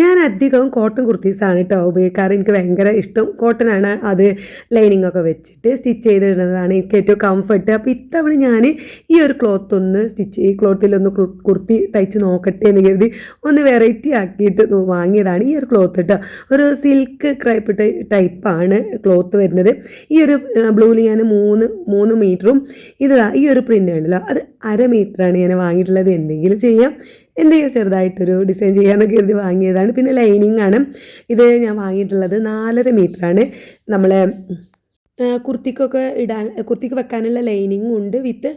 ഞാൻ അധികവും കോട്ടൺ കുർത്തീസാണ് കേട്ടോ ഉപയോഗിക്കാറ്. എനിക്ക് ഭയങ്കര ഇഷ്ടം. കോട്ടൺ ആണ് അത് ലൈനിങ് ഒക്കെ വെച്ചിട്ട് സ്റ്റിച്ച് ചെയ്തിടുന്നതാണ് എനിക്ക് ഏറ്റവും കംഫർട്ട് അപ്പോൾ ഇത്തവണ ഞാൻ ഈ ഒരു ക്ലോത്ത് ഒന്ന് സ്റ്റിച്ച് ഈ ക്ലോത്തിലൊന്ന് കുർത്തി തയ്ച്ച് നോക്കട്ടെ എന്ന് കരുതി ഒന്ന് വെറൈറ്റി ആക്കിയിട്ട് വാങ്ങിയതാണ് ഈ ഒരു ക്ലോത്ത് കേട്ടോ ഒരു സിൽക്ക് ക്രൈപ്പ് ടൈപ്പാണ് ക്ലോത്ത് വരുന്നത്. ഈ ഒരു ബ്ലൂവിൽ ഞാൻ മൂന്ന് മൂന്ന് മീറ്ററും ഇത് ഈ ഒരു പ്രിന്റ് ഉണ്ടല്ലോ അത് അര മീറ്ററാണ് ഞാൻ വാങ്ങിയിട്ടുള്ളത്. എന്തെങ്കിലും ചെയ്യാം. എന്തെങ്കിലും ചെറുതായിട്ടൊരു ഡിസൈൻ ചെയ്യാമെന്നൊക്കെ കരുതി വാങ്ങിയതാണ്. പിന്നെ ലൈനിങ് ആണ്. ഇത് ഞാൻ വാങ്ങിയിട്ടുള്ളത് നാലര മീറ്ററാണ് നമ്മളെ കുർത്തിക്കൊക്കെ ഇടാൻ കുർത്തിക്ക് വെക്കാനുള്ള ലൈനിങ്ങും ഉണ്ട് വിത്ത്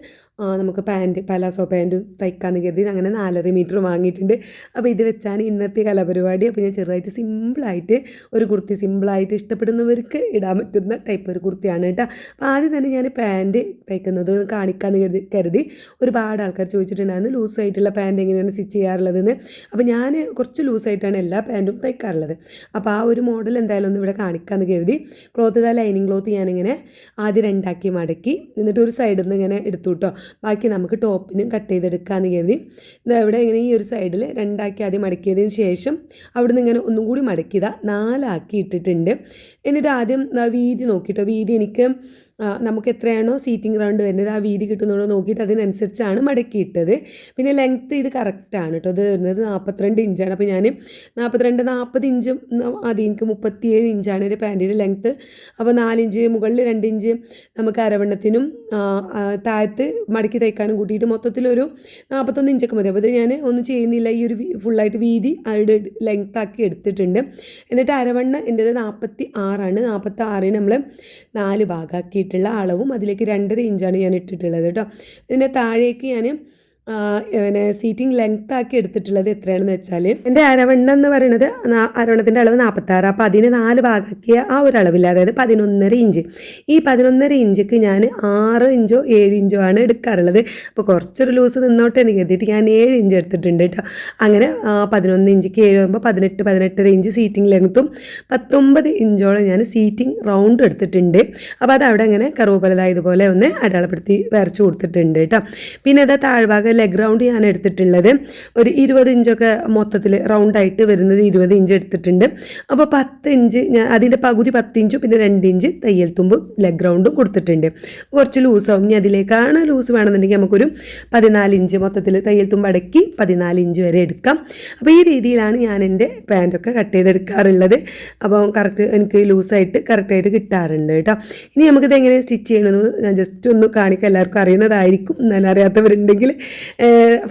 നമുക്ക് പാന്റ് പലാസോ പാന്റ് തയ്ക്കാന്ന് കരുതി അങ്ങനെ നാലര മീറ്റർ വാങ്ങിയിട്ടുണ്ട്. അപ്പോൾ ഇത് വെച്ചാണ് ഇന്നത്തെ കലാപരിപാടി. അപ്പോൾ ഞാൻ ചെറുതായിട്ട് സിമ്പിളായിട്ട് ഒരു കുർത്തി സിമ്പിളായിട്ട് ഇഷ്ടപ്പെടുന്നവർക്ക് ഇടാൻ പറ്റുന്ന ടൈപ്പ് ഒരു കുർത്തിയാണ് കേട്ടോ. അപ്പോൾ ആദ്യം തന്നെ ഞാൻ പാന്റ് തയ്ക്കുന്നത് കാണിക്കാമെന്ന് കരുതി കരുതി. ഒരുപാട് ആൾക്കാർ ചോദിച്ചിട്ടുണ്ടായിരുന്നു ലൂസായിട്ടുള്ള പാന്റ് എങ്ങനെയാണ് സ്റ്റിച്ച് ചെയ്യാറുള്ളതെന്ന്? അപ്പോൾ ഞാൻ കുറച്ച് ലൂസായിട്ടാണ് എല്ലാ പാന്റും തയ്ക്കാറുള്ളത്. അപ്പോൾ ആ ഒരു മോഡൽ എന്തായാലും ഒന്ന് ഇവിടെ കാണിക്കാമെന്ന് കരുതി. ക്ലോത്ത് ലൈനിങ് ക്ലോത്ത് ഞാനിങ്ങനെ ആദ്യം രണ്ടാക്കി മടക്കി എന്നിട്ട് ഒരു സൈഡിൽ നിന്ന് ഇങ്ങനെ എടുത്തു കേട്ടോ. ബാക്കി നമുക്ക് ടോപ്പിനും കട്ട് ചെയ്തെടുക്കാമെന്ന് കരുതി. ഇതാ ഇവിടെ ഇങ്ങനെ ഈ ഒരു സൈഡിൽ രണ്ടാക്കി ആദ്യം മടക്കിയതിന് ശേഷം അവിടുന്ന് ഇങ്ങനെ ഒന്നും കൂടി മടക്കിയതാ. നാലാക്കി ഇട്ടിട്ടുണ്ട്. എന്നിട്ട് ആദ്യം വീതി നോക്കിയിട്ട് വീതി എനിക്ക് നമുക്ക് എത്രയാണോ സീറ്റിംഗ് റൗണ്ട് വരുന്നത് ആ വീതി കിട്ടുന്നുണ്ടോ നോക്കിയിട്ട് അതിനനുസരിച്ചാണ് മടക്കിയിട്ടത്. പിന്നെ ലെങ്ത്ത് ഇത് കറക്റ്റാണ് കേട്ടോ ഇത് വരുന്നത് നാൽപ്പത്തിരണ്ട് ഇഞ്ചാണ് അപ്പോൾ ഞാൻ നാൽപ്പത്തിരണ്ട് നാൽപ്പത് ഇഞ്ച് അത് എനിക്ക് മുപ്പത്തിയേഴ് ഇഞ്ചാണ് എന്റെ പാന്റിന്റെ ലെങ്ത്ത് അപ്പോൾ നാലിഞ്ച് മുകളിൽ രണ്ട് ഇഞ്ച് നമുക്ക് അരവണ്ണത്തിനും താഴത്ത് മടക്കി തയ്ക്കാനും കൂട്ടിയിട്ട് മൊത്തത്തിലൊരു നാൽപ്പത്തൊന്ന് ഇഞ്ചൊക്കെ മതി. അപ്പോൾ ഇത് ഞാൻ ഒന്നും ചെയ്യുന്നില്ല. ഈ ഒരു ഫുള്ളായിട്ട് വീതി അവിടെ ലെങ്ത്താക്കി എടുത്തിട്ടുണ്ട്. എന്നിട്ട് അരവണ്ണ എന്റേത് നാൽപ്പത്തി ആറാണ് നാൽപ്പത്തി ആറിന് നമ്മൾ നാല് ഭാഗമാക്കിയിട്ടുള്ള അളവും അതിലേക്ക് രണ്ടര ഇഞ്ചാണ് ഞാൻ ഇട്ടിട്ടുള്ളത് കേട്ടോ. ഇതിന്റെ താഴേക്ക് ഞാൻ പിന്നെ സീറ്റിംഗ് ലെങ്ത് ആക്കി എടുത്തിട്ടുള്ളത് എത്രയാണെന്ന് വെച്ചാൽ എന്റെ അരവണ്ണം എന്ന് പറയുന്നത് അരവണ്ണത്തിന്റെ അളവ് നാൽപ്പത്താറ് അപ്പോൾ അതിന് നാല് ഭാഗമാക്കിയ ആ ഒരു അളവില്ല. അതായത് പതിനൊന്നര ഇഞ്ച്. ഈ പതിനൊന്നര ഇഞ്ചിക്ക് ഞാൻ ആറ് ഇഞ്ചോ ഏഴ് ഇഞ്ചോ ആണ് എടുക്കാറുള്ളത്. അപ്പോൾ കുറച്ചൊരു ലൂസ് നിന്നോട്ടെ എനിക്ക് കരുതിയിട്ട് ഞാൻ ഏഴ് ഇഞ്ച് എടുത്തിട്ടുണ്ട് കേട്ടോ അങ്ങനെ പതിനൊന്ന് ഇഞ്ചിക്ക് ഏഴ് ആകുമ്പോൾ പതിനെട്ട് പതിനെട്ടര ഇഞ്ച് സീറ്റിംഗ് ലെങ്ത്തും പത്തൊമ്പത് ഇഞ്ചോളം ഞാൻ സീറ്റിംഗ് റൗണ്ട് എടുത്തിട്ടുണ്ട്. അപ്പോൾ അത് അവിടെ അങ്ങനെ കറുവപ്പലതായതുപോലെ ഒന്ന് അടയാളപ്പെടുത്തി വരച്ച് കൊടുത്തിട്ടുണ്ട് കേട്ടോ പിന്നെ അത് താഴ്ഭാഗം ലെഗ് റൗണ്ട് ഞാൻ എടുത്തിട്ടുള്ളത് ഒരു ഇരുപത് ഇഞ്ചൊക്കെ മൊത്തത്തിൽ റൗണ്ടായിട്ട് വരുന്നത് ഇരുപത് ഇഞ്ച് എടുത്തിട്ടുണ്ട്. അപ്പോൾ പത്ത് ഇഞ്ച് ഞാൻ അതിന്റെ പകുതി പത്ത് ഇഞ്ചും പിന്നെ രണ്ട് ഇഞ്ച് തയ്യൽ തുമ്പ് ലെഗ് റൗണ്ടും കൊടുത്തിട്ടുണ്ട്. കുറച്ച് ലൂസാവും ഇനി അതിലേക്കാണ് ലൂസ് വേണമെന്നുണ്ടെങ്കിൽ നമുക്കൊരു പതിനാല് ഇഞ്ച് മൊത്തത്തിൽ തയ്യൽ തുമ്പ് അടക്കി പതിനാല് ഇഞ്ച് വരെ എടുക്കാം. അപ്പോൾ ഈ രീതിയിലാണ് ഞാൻ എന്റെ പാന്റൊക്കെ കട്ട് ചെയ്തെടുക്കാറുള്ളത്. അപ്പോൾ കറക്റ്റ് എനിക്ക് ലൂസായിട്ട് കറക്റ്റായിട്ട് കിട്ടാറുണ്ട് കേട്ടോ. ഇനി നമുക്കിത് എങ്ങനെ സ്റ്റിച്ച് ചെയ്യണമെന്ന് ഞാൻ ജസ്റ്റ് ഒന്ന് കാണിക്കാം. എല്ലാവർക്കും അറിയുന്നതായിരിക്കും. എന്നാലും അറിയാത്തവരുണ്ടെങ്കിൽ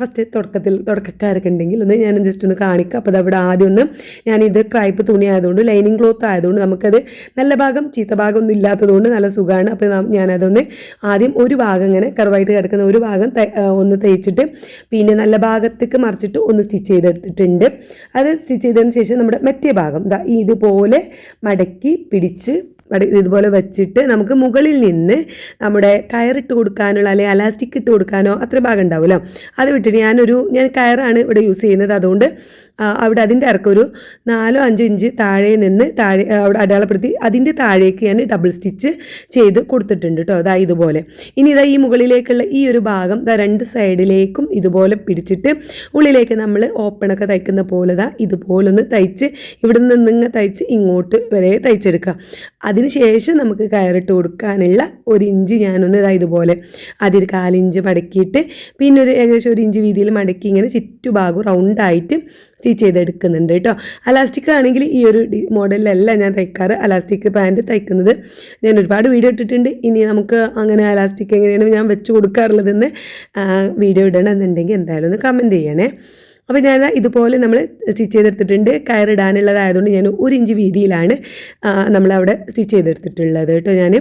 ഫസ്റ്റ് തുടക്കത്തിൽ തുടക്കക്കാരൊക്കെ ഉണ്ടെങ്കിൽ ഒന്ന് ഞാൻ ജസ്റ്റ് ഒന്ന് കാണിക്കാം. അപ്പോൾ അതവിടെ ആദ്യം ഒന്ന് ഞാനിത് ക്രൈപ്പ് തുണി ആയതുകൊണ്ട് ലൈനിങ് ക്ലോത്ത് ആയതുകൊണ്ട് നമുക്കത് നല്ല ഭാഗം ചീത്ത ഭാഗം ഒന്നും ഇല്ലാത്തതുകൊണ്ട് നല്ല സുഖമാണ് അപ്പോൾ ഞാനതൊന്ന് ആദ്യം ഒരു ഭാഗം ഇങ്ങനെ കറുവായിട്ട് കിടക്കുന്ന ഒരു ഭാഗം ഒന്ന് തയ്ച്ചിട്ട് പിന്നെ നല്ല ഭാഗത്തേക്ക് മറിച്ചിട്ട് ഒന്ന് സ്റ്റിച്ച് ചെയ്തെടുത്തിട്ടുണ്ട്. അത് സ്റ്റിച്ച് ചെയ്തതിന് ശേഷം നമ്മുടെ മറ്റേ ഭാഗം ഇതുപോലെ മടക്കി പിടിച്ച് ഇതുപോലെ വെച്ചിട്ട് നമുക്ക് മുകളിൽ നിന്ന് നമ്മുടെ കയറിട്ട് കൊടുക്കാനുള്ള അല്ലെങ്കിൽ അലാസ്റ്റിക് ഇട്ട് കൊടുക്കാനോ അത്ര ഭാഗം ഉണ്ടാവുമല്ലോ അത് വിട്ടിട്ട് ഞാനൊരു ഞാൻ കയറാണ് ഇവിടെ യൂസ് ചെയ്യുന്നത്. അതുകൊണ്ട് അവിടെ അതിന്റെ ഇറക്കൊരു നാലോ അഞ്ചോ ഇഞ്ച് താഴെ നിന്ന് താഴെ അവിടെ അടയാളപ്പെടുത്തി അതിന്റെ താഴേക്ക് ഞാൻ ഡബിൾ സ്റ്റിച്ച് ചെയ്ത് കൊടുത്തിട്ടുണ്ട് കേട്ടോ. അതാ ഇതുപോലെ. ഇനി ഇതാ ഈ മുകളിലേക്കുള്ള ഈ ഒരു ഭാഗം ഇതാ രണ്ട് സൈഡിലേക്കും ഇതുപോലെ പിടിച്ചിട്ട് ഉള്ളിലേക്ക് നമ്മൾ ഓപ്പണൊക്കെ തയ്ക്കുന്ന പോലെ ഇതാ ഇതുപോലൊന്ന് തയ്ച്ച് ഇവിടെ നിന്ന് ഇങ്ങ് തയ്ച്ച് ഇങ്ങോട്ട് വരെ തയ്ച്ചെടുക്കുക അതിനുശേഷം നമുക്ക് കയറിട്ട് കൊടുക്കാനുള്ള ഒരു ഇഞ്ച് ഞാനൊന്ന് ഇതാ ഇതുപോലെ അതിൽ കാലിഞ്ച് മടക്കിയിട്ട് പിന്നെ ഒരു ഏകദേശം ഒരു ഇഞ്ച് വീതിയിൽ മടക്കി ഇങ്ങനെ ചുറ്റുഭാഗം റൗണ്ടായിട്ട് സ്റ്റിച്ച് ചെയ്തെടുക്കുന്നുണ്ട് കേട്ടോ. അലാസ്റ്റിക് ആണെങ്കിൽ ഈ ഒരു മോഡലിലല്ല ഞാൻ തയ്ക്കാറ്. അലാസ്റ്റിക് പാന്റ് തയ്ക്കുന്നത്. ഞാൻ ഒരുപാട് വീഡിയോ ഇട്ടിട്ടുണ്ട്. ഇനി നമുക്ക് അങ്ങനെ അലാസ്റ്റിക് എങ്ങനെയാണ് ഞാൻ വെച്ച് കൊടുക്കാറുള്ളതെന്ന് വീഡിയോ ഇടണമെന്നുണ്ടെങ്കിൽ എന്തായാലും ഒന്ന് കമന്റ് ചെയ്യണേ. അപ്പോൾ ഞാൻ ഇതുപോലെ നമ്മൾ സ്റ്റിച്ച് ചെയ്തെടുത്തിട്ടുണ്ട്. കയറിടാനുള്ളതായതുകൊണ്ട് ഞാൻ ഒരു ഇഞ്ച് വീതിയിലാണ് നമ്മളവിടെ സ്റ്റിച്ച് ചെയ്തെടുത്തിട്ടുള്ളത് കേട്ടോ ഞാൻ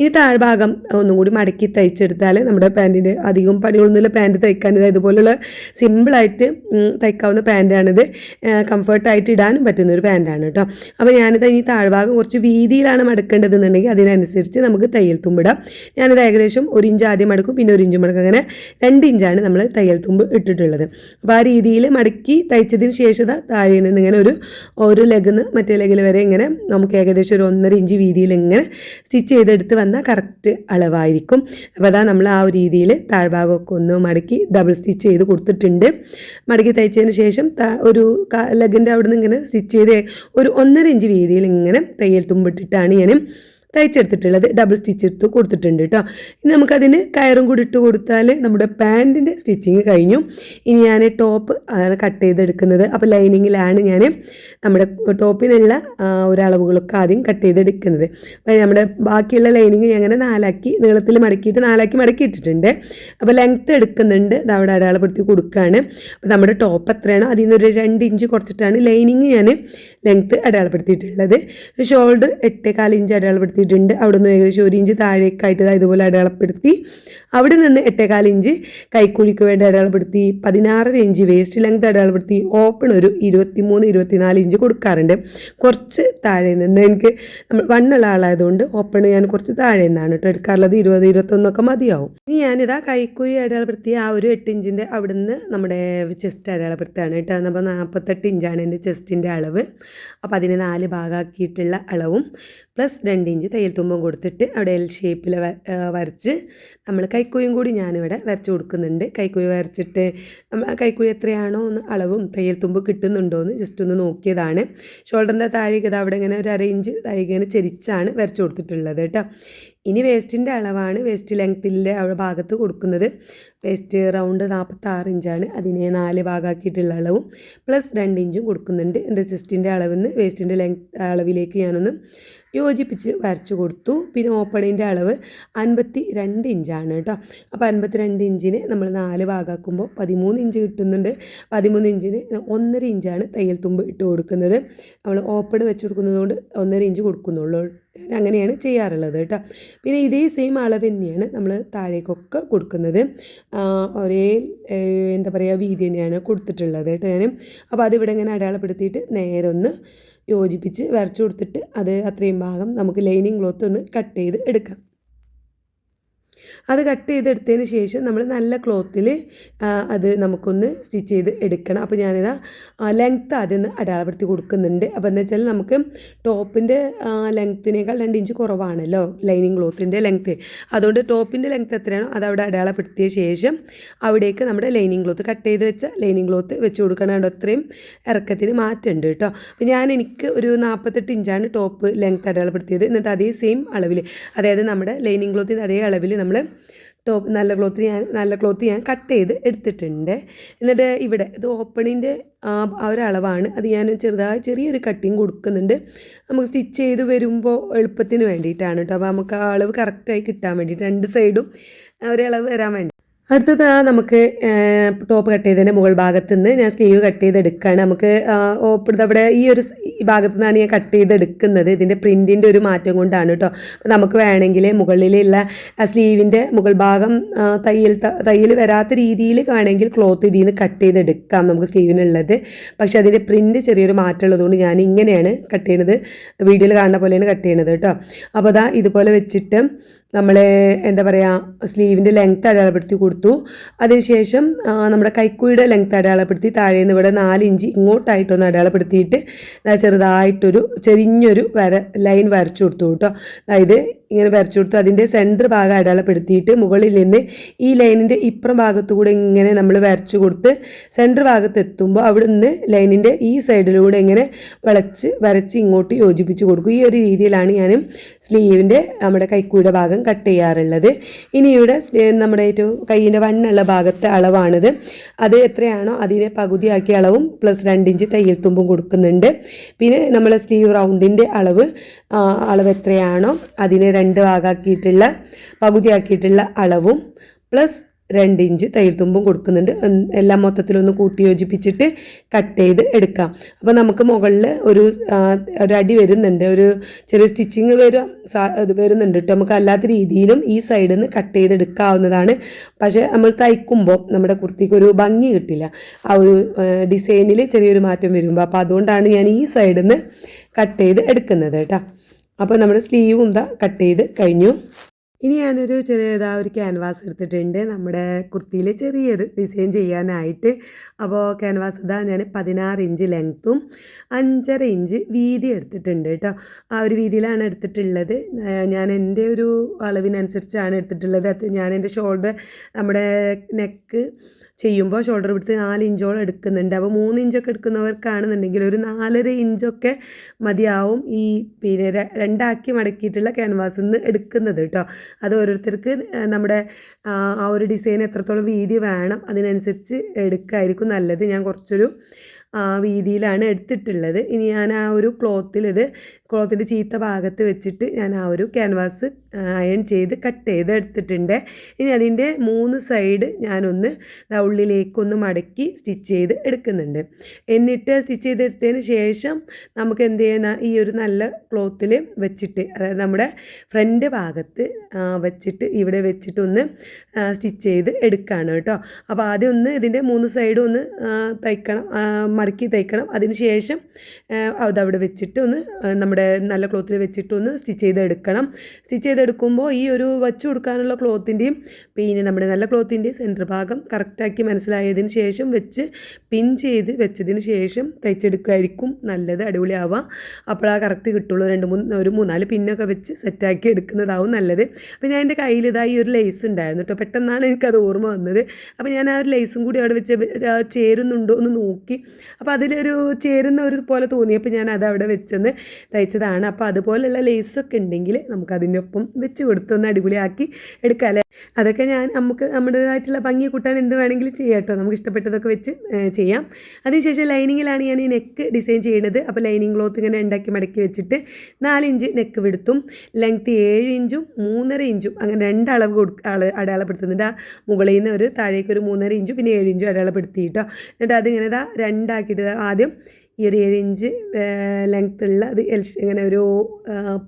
ഇനി താഴ്ഭാഗം ഒന്നും കൂടി മടക്കി തയ്ച്ചെടുത്താൽ നമ്മുടെ പാന്റിന്റെ അധികം പണികളൊന്നുമില്ല. പാന്റ് തയ്ക്കാൻ ഇതാ ഇതുപോലുള്ള സിമ്പിളായിട്ട് തയ്ക്കാവുന്ന പാന്റാണിത് കംഫർട്ടായിട്ട് ഇടാനും പറ്റുന്ന ഒരു പാന്റാണ് കേട്ടോ. അപ്പോൾ ഞാനിത് ഈ താഴ്ഭാഗം കുറച്ച് വീതിയിലാണ് മടക്കേണ്ടതെന്നുണ്ടെങ്കിൽ അതിനനുസരിച്ച് നമുക്ക് തയ്യൽ തുമ്പിടാം ഞാനിത് ഏകദേശം ഒരു ഇഞ്ച് ആദ്യം മടക്കും പിന്നെ ഒരു ഇഞ്ച് മടക്കും. അങ്ങനെ രണ്ട് ഇഞ്ചാണ് നമ്മൾ തയ്യൽ തുമ്പ് ഇട്ടിട്ടുള്ളത്. അപ്പോൾ ആ രീതിയിൽ മടക്കി തയ്ച്ചതിന് ശേഷം താഴെ നിന്ന് ഇങ്ങനെ ഒരു ഒരു ലെഗിൽ നിന്ന് മറ്റേ ലെഗിൽ വരെ ഇങ്ങനെ നമുക്ക് ഏകദേശം ഒരു ഒന്നര ഇഞ്ച് വീതിയിൽ ഇങ്ങനെ സ്റ്റിച്ച് ചെയ്തെടുത്ത് വന്നാൽ കറക്റ്റ് അളവായിരിക്കും. അപ്പോൾ അതാ നമ്മൾ ആ ഒരു രീതിയിൽ താഴ്ഭാഗമൊക്കെ ഒന്ന് മടക്കി ഡബിൾ സ്റ്റിച്ച് ചെയ്ത് കൊടുത്തിട്ടുണ്ട്. മടക്കി തയ്ച്ചതിന് ശേഷം ഒരു ലെഗിന്റെ അവിടെ നിന്ന് ഇങ്ങനെ സ്റ്റിച്ച് ചെയ്ത് ഒരു ഒന്നര ഇഞ്ച് വീതിയിൽ ഇങ്ങനെ തയ്യൽ തുമ്പിട്ടിട്ടാണ് ഞാൻ തയ്ച്ചെടുത്തിട്ടുള്ളത്. ഡബിൾ സ്റ്റിച്ച് എടുത്ത് കൊടുത്തിട്ടുണ്ട് കേട്ടോ ഇനി നമുക്കതിന് കയറും കൂടി ഇട്ട് കൊടുത്താൽ നമ്മുടെ പാന്റിന്റെ സ്റ്റിച്ചിങ് കഴിഞ്ഞു. ഇനി ഞാൻ ടോപ്പ് കട്ട് ചെയ്തെടുക്കുന്നത്. അപ്പോൾ ലൈനിങ്ങിലാണ് ഞാൻ നമ്മുടെ ടോപ്പിനുള്ള ഒരളവുകളൊക്കെ ആദ്യം കട്ട് ചെയ്തെടുക്കുന്നത്. അപ്പോൾ നമ്മുടെ ബാക്കിയുള്ള ലൈനിങ് ഞാൻ അങ്ങനെ നാലാക്കി നീളത്തിൽ മടക്കിയിട്ട് നാലാക്കി മടക്കി ഇട്ടിട്ടുണ്ട്. അപ്പോൾ ലെങ്ത്ത് എടുക്കുന്നുണ്ട്. അതവിടെ അവിടെ അടയാളപ്പെടുത്തി കൊടുക്കുകയാണ് അപ്പോൾ നമ്മുടെ ടോപ്പ് എത്രയാണോ അതിൽ നിന്നൊരു രണ്ട് ഇഞ്ച് കുറച്ചിട്ടാണ് ലൈനിങ് ഞാൻ ലെങ്ത്ത് അടയാളപ്പെടുത്തിയിട്ടുള്ളത്. ഷോൾഡർ എട്ടേകാൽ ഇഞ്ച് അടയാളപ്പെടുത്തിയിട്ടുണ്ട് അവിടെ നിന്ന് ഏകദേശം ഒരു ഇഞ്ച് താഴേക്കായിട്ട് ഇതുപോലെ അടയാളപ്പെടുത്തി. അവിടെ നിന്ന് എട്ടേകാൽ ഇഞ്ച് കൈക്കുഴിക്ക് വേണ്ടി അടയാളപ്പെടുത്തി പതിനാറര ഇഞ്ച് വേസ്റ്റ് ലെങ്ത് അടയാളപ്പെടുത്തി ഓപ്പൺ ഒരു ഇരുപത്തിമൂന്ന് ഇരുപത്തിനാല് ഇഞ്ച് കൊടുക്കാറുണ്ട്. കുറച്ച് താഴെ നിന്ന് എനിക്ക് നമ്മൾ വണ്ണുള്ള ആളായതുകൊണ്ട് ഓപ്പൺ ഞാൻ കുറച്ച് താഴെ നിന്നാണ് കേട്ടോ എടുക്കാറുള്ളത്. ഇരുപത് ഇരുപത്തൊന്നൊക്കെ മതിയാവും. ഇനി ഞാനിതാ കൈക്കുഴി അടയാളപ്പെടുത്തി ആ ഒരു എട്ട് ഇഞ്ചിന്റെ അവിടെ നിന്ന് നമ്മുടെ ചെസ്റ്റ് അടയാളപ്പെടുത്തുകയാണ് കേട്ടോ. അപ്പോൾ നാൽപ്പത്തെട്ട് ഇഞ്ചാണ് എന്റെ ചെസ്റ്റിന്റെ അളവ്. അപ്പോൾ അതിനെ നാല് ഭാഗമാക്കിയിട്ടുള്ള അളവും പ്ലസ് രണ്ട് ഇഞ്ച് തയ്യൽ തുമ്പം കൊടുത്തിട്ട് അവിടെ എൽ ഷേപ്പിൽ വരച്ച് നമ്മൾ കൈക്കുഴിയും കൂടി ഞാനിവിടെ വരച്ച് കൊടുക്കുന്നുണ്ട്. കൈക്കുഴി വരച്ചിട്ട് കൈക്കുഴി എത്രയാണോ ഒന്ന് അളവും തയ്യൽ തുമ്പ് കിട്ടുന്നുണ്ടോ എന്ന് ജസ്റ്റ് ഒന്ന് നോക്കിയതാണ്. ഷോൾഡറിന്റെ താഴേക്ക് ഇത് അവിടെ ഇങ്ങനെ ഒരു അര ഇഞ്ച് താഴെ ഇങ്ങനെ ചെരിച്ചാണ് വരച്ച് കൊടുത്തിട്ടുള്ളത് കേട്ടോ. ഇനി വേസ്റ്റിന്റെ അളവാണ്. വേസ്റ്റ് ലെങ്ത്തിന്റെ അവിടെ ഭാഗത്ത് കൊടുക്കുന്നത്. വേസ്റ്റ് റൗണ്ട് നാൽപ്പത്താറ് ഇഞ്ചാണ് അതിനെ നാല് ഭാഗമാക്കിയിട്ടുള്ള അളവും പ്ലസ് രണ്ട് ഇഞ്ചും കൊടുക്കുന്നുണ്ട്. എന്റെ ചെസ്റ്റിന്റെ അളവിൽ നിന്ന് വേസ്റ്റിന്റെ ലെങ്ത് അളവിലേക്ക് ഞാനൊന്ന് യോജിപ്പിച്ച് വരച്ചു കൊടുത്തു. പിന്നെ ഓപ്പണിന്റെ അളവ് അൻപത്തി രണ്ട് ഇഞ്ചാണ് കേട്ടോ. അപ്പോൾ അൻപത്തി രണ്ട് ഇഞ്ചിന് നമ്മൾ നാല് ഭാഗമാക്കുമ്പോൾ പതിമൂന്ന് ഇഞ്ച് കിട്ടുന്നുണ്ട്. പതിമൂന്ന് ഇഞ്ചിന് ഒന്നര ഇഞ്ചാണ് തയ്യൽ തുമ്പ് ഇട്ട് കൊടുക്കുന്നത്. നമ്മൾ ഓപ്പൺ വെച്ച് കൊടുക്കുന്നത് കൊണ്ട് ഒന്നര ഇഞ്ച് കൊടുക്കുന്നുള്ളൂ. അങ്ങനെയാണ് ചെയ്യാറുള്ളത് കേട്ടോ. പിന്നെ ഇതേ സെയിം അളവ് തന്നെയാണ് നമ്മൾ താഴേക്കൊക്കെ കൊടുക്കുന്നത്. ഒരേ എന്താ പറയുക വീതി തന്നെയാണ് കൊടുത്തിട്ടുള്ളത് കേട്ടോ ഞാൻ. അപ്പോൾ അതിവിടെ ഇങ്ങനെ അടയാളപ്പെടുത്തിയിട്ട് നേരെ ഒന്ന് യോജിപ്പിച്ച് വരച്ചു കൊടുത്തിട്ട് അത് അത്രയും ഭാഗം നമുക്ക് ലൈനിങ് ക്ലോത്ത് ഒന്ന് കട്ട് ചെയ്ത് എടുക്കാം. അത് കട്ട് ചെയ്തെടുത്തതിന് ശേഷം നമ്മൾ നല്ല ക്ലോത്തിൽ അത് നമുക്കൊന്ന് സ്റ്റിച്ച് ചെയ്ത് എടുക്കണം. അപ്പോൾ ഞാനിതാ ലെങ്ത്ത് ആദ്യം ഒന്ന് അടയാളപ്പെടുത്തി കൊടുക്കുന്നുണ്ട്. അപ്പോൾ എന്താ വെച്ചാൽ നമുക്ക് ടോപ്പിന്റെ ലെങ്ത്തിനേക്കാൾ രണ്ട് ഇഞ്ച് കുറവാണല്ലോ ലൈനിങ് ക്ലോത്തിന്റെ ലെങ്ത്ത് അതുകൊണ്ട് ടോപ്പിന്റെ ലെങ്ത്ത് എത്രയാണോ അത് അവിടെ അടയാളപ്പെടുത്തിയ ശേഷം അവിടേക്ക് നമ്മുടെ ലൈനിങ് ക്ലോത്ത് കട്ട് ചെയ്ത് വെച്ച ലൈനിങ് ക്ലോത്ത് വെച്ച് കൊടുക്കണം അത്രയും ഇറക്കത്തിന് മാറ്റമുണ്ട് കേട്ടോ. അപ്പോൾ ഞാൻ എനിക്ക് ഒരു നാൽപ്പത്തെട്ട് ഇഞ്ചാണ് ടോപ്പ് ലെങ്ത്ത് അടയാളപ്പെടുത്തിയത്. എന്നിട്ട് അതേ സെയിം അളവിൽ അതായത് നമ്മുടെ ലൈനിങ് ക്ലോത്തിന്റെ അതേ അളവിൽ നമ്മൾ ടോപ്പ് നല്ല ക്ലോത്ത് ഞാൻ നല്ല ക്ലോത്ത് ഞാൻ കട്ട് ചെയ്ത് എടുത്തിട്ടുണ്ട്. എന്നിട്ട് ഇവിടെ ഇത് ഓപ്പണിന്റെ ആ ഒരു അളവാണ്. അത് ഞാൻ ചെറുതായി ചെറിയൊരു കട്ടിങ് കൊടുക്കുന്നുണ്ട്. നമുക്ക് സ്റ്റിച്ച് ചെയ്ത് വരുമ്പോൾ എളുപ്പത്തിന് വേണ്ടിയിട്ടാണ് കേട്ടോ അപ്പോൾ നമുക്ക് ആ അളവ് കറക്റ്റായി കിട്ടാൻ വേണ്ടിയിട്ട് രണ്ട് സൈഡും ഒരളവ് വരാൻ വേണ്ടി അടുത്തത് നമുക്ക് ടോപ്പ് കട്ട് ചെയ്തതിന്റെ മുകൾ ഭാഗത്ത് നിന്ന് ഞാൻ സ്ലീവ് കട്ട് ചെയ്ത് ചെയ്തെടുക്കുകയാണ് നമുക്ക് അവിടെ ഈ ഒരു ഭാഗത്ത് നിന്നാണ് ഞാൻ കട്ട് ചെയ്ത് എടുക്കുന്നത് ഇതിന്റെ പ്രിന്റിന്റെ ഒരു മാറ്റം കൊണ്ടാണ് കേട്ടോ നമുക്ക് വേണമെങ്കിൽ മുകളിലുള്ള സ്ലീവിന്റെ മുകൾ ഭാഗം തയ്യൽ തയ്യൽ വരാത്ത രീതിയിൽ വേണമെങ്കിൽ ക്ലോത്ത് ഇതിൽ നിന്ന് കട്ട് ചെയ്തെടുക്കാം നമുക്ക് സ്ലീവിനുള്ളത് പക്ഷേ അതിന്റെ പ്രിന്റ് ചെറിയൊരു മാറ്റം ഉള്ളതുകൊണ്ട് ഞാൻ ഇങ്ങനെയാണ് കട്ട് ചെയ്യുന്നത് വീഡിയോയിൽ കാണുന്ന പോലെയാണ് കട്ട് ചെയ്യുന്നത് കേട്ടോ അപ്പോൾ അതാ ഇതുപോലെ വെച്ചിട്ട് നമ്മൾ എന്താ പറയുക സ്ലീവിന്റെ ലെങ്ത്ത് അടയാളപ്പെടുത്തി കൊടുത്തു അതിനുശേഷം നമ്മുടെ കൈക്കുഴിയുടെ ലെങ്ത് അടയാളപ്പെടുത്തി താഴെ നിന്ന് ഇവിടെ നാല് ഇഞ്ച് ഇങ്ങോട്ടായിട്ടൊന്ന് അടയാളപ്പെടുത്തിയിട്ട് ചെറുതായിട്ടൊരു ചെരിഞ്ഞൊരു വര ലൈൻ വരച്ചു കൊടുത്തു കേട്ടോ. അതായത് ഇങ്ങനെ വരച്ചു കൊടുത്തു. അതിന്റെ സെന്റർ ഭാഗം അടയാളപ്പെടുത്തിയിട്ട് മുകളിൽ നിന്ന് ഈ ലൈനിന്റെ ഇപ്പുറം ഭാഗത്തുകൂടെ ഇങ്ങനെ നമ്മൾ വരച്ചു കൊടുത്ത് സെന്റർ ഭാഗത്ത് എത്തുമ്പോൾ അവിടെ നിന്ന് ലൈനിന്റെ ഈ സൈഡിലൂടെ ഇങ്ങനെ വളച്ച് വരച്ച് ഇങ്ങോട്ട് യോജിപ്പിച്ച് കൊടുക്കും. ഈ ഒരു രീതിയിലാണ് ഞാൻ സ്ലീവിന്റെ നമ്മുടെ കൈക്കൂടെ ഭാഗം കട്ട് ചെയ്യാറുള്ളത്. ഇനി ഇവിടെ നമ്മുടെ ഏറ്റവും കൈയിന്റെ വണ്ണുള്ള ഭാഗത്തെ അളവാണിത്. അത് എത്രയാണോ അതിനെ പകുതിയാക്കിയ അളവും പ്ലസ് രണ്ട് ഇഞ്ച് തയ്യൽ തുമ്പും കൊടുക്കുന്നുണ്ട്. പിന്നെ നമ്മളെ സ്ലീവ് റൗണ്ടിന്റെ അളവ് അളവ് എത്രയാണോ അതിനെ രണ്ട് ഭാഗമാക്കിയിട്ടുള്ള പകുതിയാക്കിയിട്ടുള്ള അളവും പ്ലസ് രണ്ട് ഇഞ്ച് തയ്യൽ തുമ്പും കൊടുക്കുന്നുണ്ട്. എല്ലാം മൊത്തത്തിലൊന്ന് കൂട്ടി യോജിപ്പിച്ചിട്ട് കട്ട് ചെയ്ത് എടുക്കാം. അപ്പോൾ നമുക്ക് മുകളിൽ ഒരു ഒരടി വരുന്നുണ്ട്. ഒരു ചെറിയ സ്റ്റിച്ചിങ് വരും വരുന്നുണ്ട് കേട്ടോ നമുക്ക് അല്ലാത്ത രീതിയിലും ഈ സൈഡിൽ നിന്ന് കട്ട് ചെയ്തെടുക്കാവുന്നതാണ് പക്ഷേ നമ്മൾ തയ്ക്കുമ്പോൾ നമ്മുടെ കുർത്തിക്ക് ഒരു ഭംഗി കിട്ടില്ല. ആ ഒരു ഡിസൈനിൽ ചെറിയൊരു മാറ്റം വരുമ്പോൾ അപ്പോൾ അതുകൊണ്ടാണ് ഞാൻ ഈ സൈഡിൽ നിന്ന് കട്ട് ചെയ്ത് എടുക്കുന്നത് കേട്ടോ അപ്പോൾ നമ്മുടെ സ്ലീവും ഇതാ കട്ട് ചെയ്ത് കഴിഞ്ഞു. ഇനി ഞാനൊരു ചെറിയതാ ഒരു ക്യാൻവാസ് എടുത്തിട്ടുണ്ട്. നമ്മുടെ കുർത്തിയിൽ ചെറിയൊരു ഡിസൈൻ ചെയ്യാനായിട്ട്. അപ്പോൾ ക്യാൻവാസ് ഇതാ ഞാൻ പതിനാറ് ഇഞ്ച് ലെങ്ത്തും അഞ്ചര ഇഞ്ച് വീതി എടുത്തിട്ടുണ്ട് കേട്ടോ ആ ഒരു വീതിയിലാണ് എടുത്തിട്ടുള്ളത്. ഞാൻ എന്റെ ഒരു അളവിനനുസരിച്ചാണ് എടുത്തിട്ടുള്ളത്. അത് ഞാൻ എന്റെ ഷോൾഡർ നമ്മുടെ നെക്ക് ചെയ്യുമ്പോൾ ഷോൾഡർ വിടുത്ത് നാല് ഇഞ്ചോളം എടുക്കുന്നുണ്ട്. അപ്പോൾ മൂന്ന് ഇഞ്ചൊക്കെ എടുക്കുന്നവർക്കാണെന്നുണ്ടെങ്കിൽ ഒരു നാലര ഇഞ്ചൊക്കെ മതിയാവും ഈ പിന്നെ രണ്ടാക്കി മടക്കിയിട്ടുള്ള ക്യാൻവാസിൽ നിന്ന് എടുക്കുന്നത് കേട്ടോ. അത് ഓരോരുത്തർക്ക് നമ്മുടെ ആ, ഒരു ഡിസൈൻ എത്രത്തോളം വീതി വേണം അതിനനുസരിച്ച് എടുക്കായിരിക്കും നല്ലത്. ഞാൻ കുറച്ചൊരു വീതിയിലാണ് എടുത്തിട്ടുള്ളത്. ഇനി ഞാൻ ആ ഒരു ക്ലോത്തിൽ ഇത് ക്ലോത്തിന്റെ ചീത്ത ഭാഗത്ത് വെച്ചിട്ട് ഞാൻ ആ ഒരു ക്യാൻവാസ് അയൺ ചെയ്ത് കട്ട് ചെയ്ത് എടുത്തിട്ടുണ്ട്. ഇനി അതിന്റെ മൂന്ന് സൈഡ് ഞാനൊന്ന് ഉള്ളിലേക്കൊന്ന് മടക്കി സ്റ്റിച്ച് ചെയ്ത് എടുക്കുന്നുണ്ട്. എന്നിട്ട് സ്റ്റിച്ച് ചെയ്തെടുത്തതിന് ശേഷം നമുക്ക് എന്ത് ചെയ്യുന്ന ഈ ഒരു നല്ല ക്ലോത്തിൽ വെച്ചിട്ട് അതായത് നമ്മുടെ ഫ്രണ്ട് ഭാഗത്ത് വെച്ചിട്ട് ഇവിടെ വെച്ചിട്ടൊന്ന് സ്റ്റിച്ച് ചെയ്ത് എടുക്കുകയാണ് കേട്ടോ. അപ്പോൾ ആദ്യം ഒന്ന് ഇതിന്റെ മൂന്ന് സൈഡും ഒന്ന് തയ്ക്കണം മടക്കി തയ്ക്കണം. അതിന് ശേഷം അതവിടെ വെച്ചിട്ട് ഒന്ന് ആ, നമ്മുടെ നല്ല ക്ലോത്തിൽ വെച്ചിട്ടൊന്ന് സ്റ്റിച്ച് ചെയ്തെടുക്കണം. സ്റ്റിച്ച് ചെയ്തെടുക്കുമ്പോൾ ഈ ഒരു വച്ചു കൊടുക്കാനുള്ള ക്ലോത്തിന്റെയും പിന്നെ നമ്മുടെ നല്ല ക്ലോത്തിന്റെയും സെന്റർ ഭാഗം കറക്റ്റാക്കി മനസ്സിലായതിന് ശേഷം വെച്ച് പിൻ ചെയ്ത് വെച്ചതിന് ശേഷം തയ്ച്ചെടുക്കുമായിരിക്കും നല്ലത് അടിപൊളിയാവുക. അപ്പോൾ ആ കറക്റ്റ് കിട്ടുള്ളൂ. രണ്ട് മൂന്ന് ഒരു മൂന്നാൽ പിന്നൊക്കെ വെച്ച് സെറ്റാക്കി എടുക്കുന്നതാവും നല്ലത്. അപ്പോൾ ഞാൻ എന്റെ കയ്യിൽ ഇതായി ഒരു ലേസ് ഉണ്ടായിരുന്നു കേട്ടോ. പെട്ടെന്നാണ് എനിക്കത് ഓർമ്മ വന്നത്. അപ്പോൾ ഞാൻ ആ ഒരു ലേസും കൂടി അവിടെ വെച്ച് ചേരുന്നുണ്ടോ എന്ന് നോക്കി. അപ്പോൾ അതിലൊരു ചേരുന്ന ഒരു പോലെ തോന്നിയപ്പോൾ ഞാൻ അത് അവിടെ വെച്ചൊന്ന് തയ്ച്ചതാണ് അപ്പോൾ അതുപോലെയുള്ള ലേസൊക്കെ ഉണ്ടെങ്കിൽ നമുക്ക് അതിന്റെ ഒപ്പം വെച്ച് കൊടുത്തൊന്ന് അടിപൊളിയാക്കി എടുക്കാം അല്ലേ? അതൊക്കെ ഞാൻ നമുക്ക് നമ്മുടേതായിട്ടുള്ള ഭംഗി കൂട്ടാൻ എന്ത് വേണമെങ്കിലും ചെയ്യാം കേട്ടോ. നമുക്ക് ഇഷ്ടപ്പെട്ടതൊക്കെ വെച്ച് ചെയ്യാം. അതിനുശേഷം ലൈനിങ്ങിലാണ് ഞാൻ ഈ നെക്ക് ഡിസൈൻ ചെയ്യുന്നത് അപ്പോൾ ലൈനിങ് ക്ലോത്ത് ഇങ്ങനെ ഉണ്ടാക്കി മടക്കി വെച്ചിട്ട് നാലിഞ്ച് നെക്ക് വിടുത്തും. ലെങ്ത്ത് ഏഴ് ഇഞ്ചും മൂന്നര ഇഞ്ചും. അങ്ങനെ രണ്ട് അളവ് കൊടുക്ക അടയാളപ്പെടുത്തുന്നുണ്ട്. ആ മുകളിൽ നിന്ന് ഒരു താഴേക്ക് ഒരു മൂന്നര ഇഞ്ചും പിന്നെ ഏഴ് ഇഞ്ചും അടയാളപ്പെടുത്തി കേട്ടോ എന്നിട്ട് അതിങ്ങനെ ഇതാ രണ്ടാക്കിയിട്ട് ആദ്യം ഈ ഒരു ഏഴ് ഇഞ്ച് ലെങ്ത് ഉള്ള അത് ഇങ്ങനെ ഒരു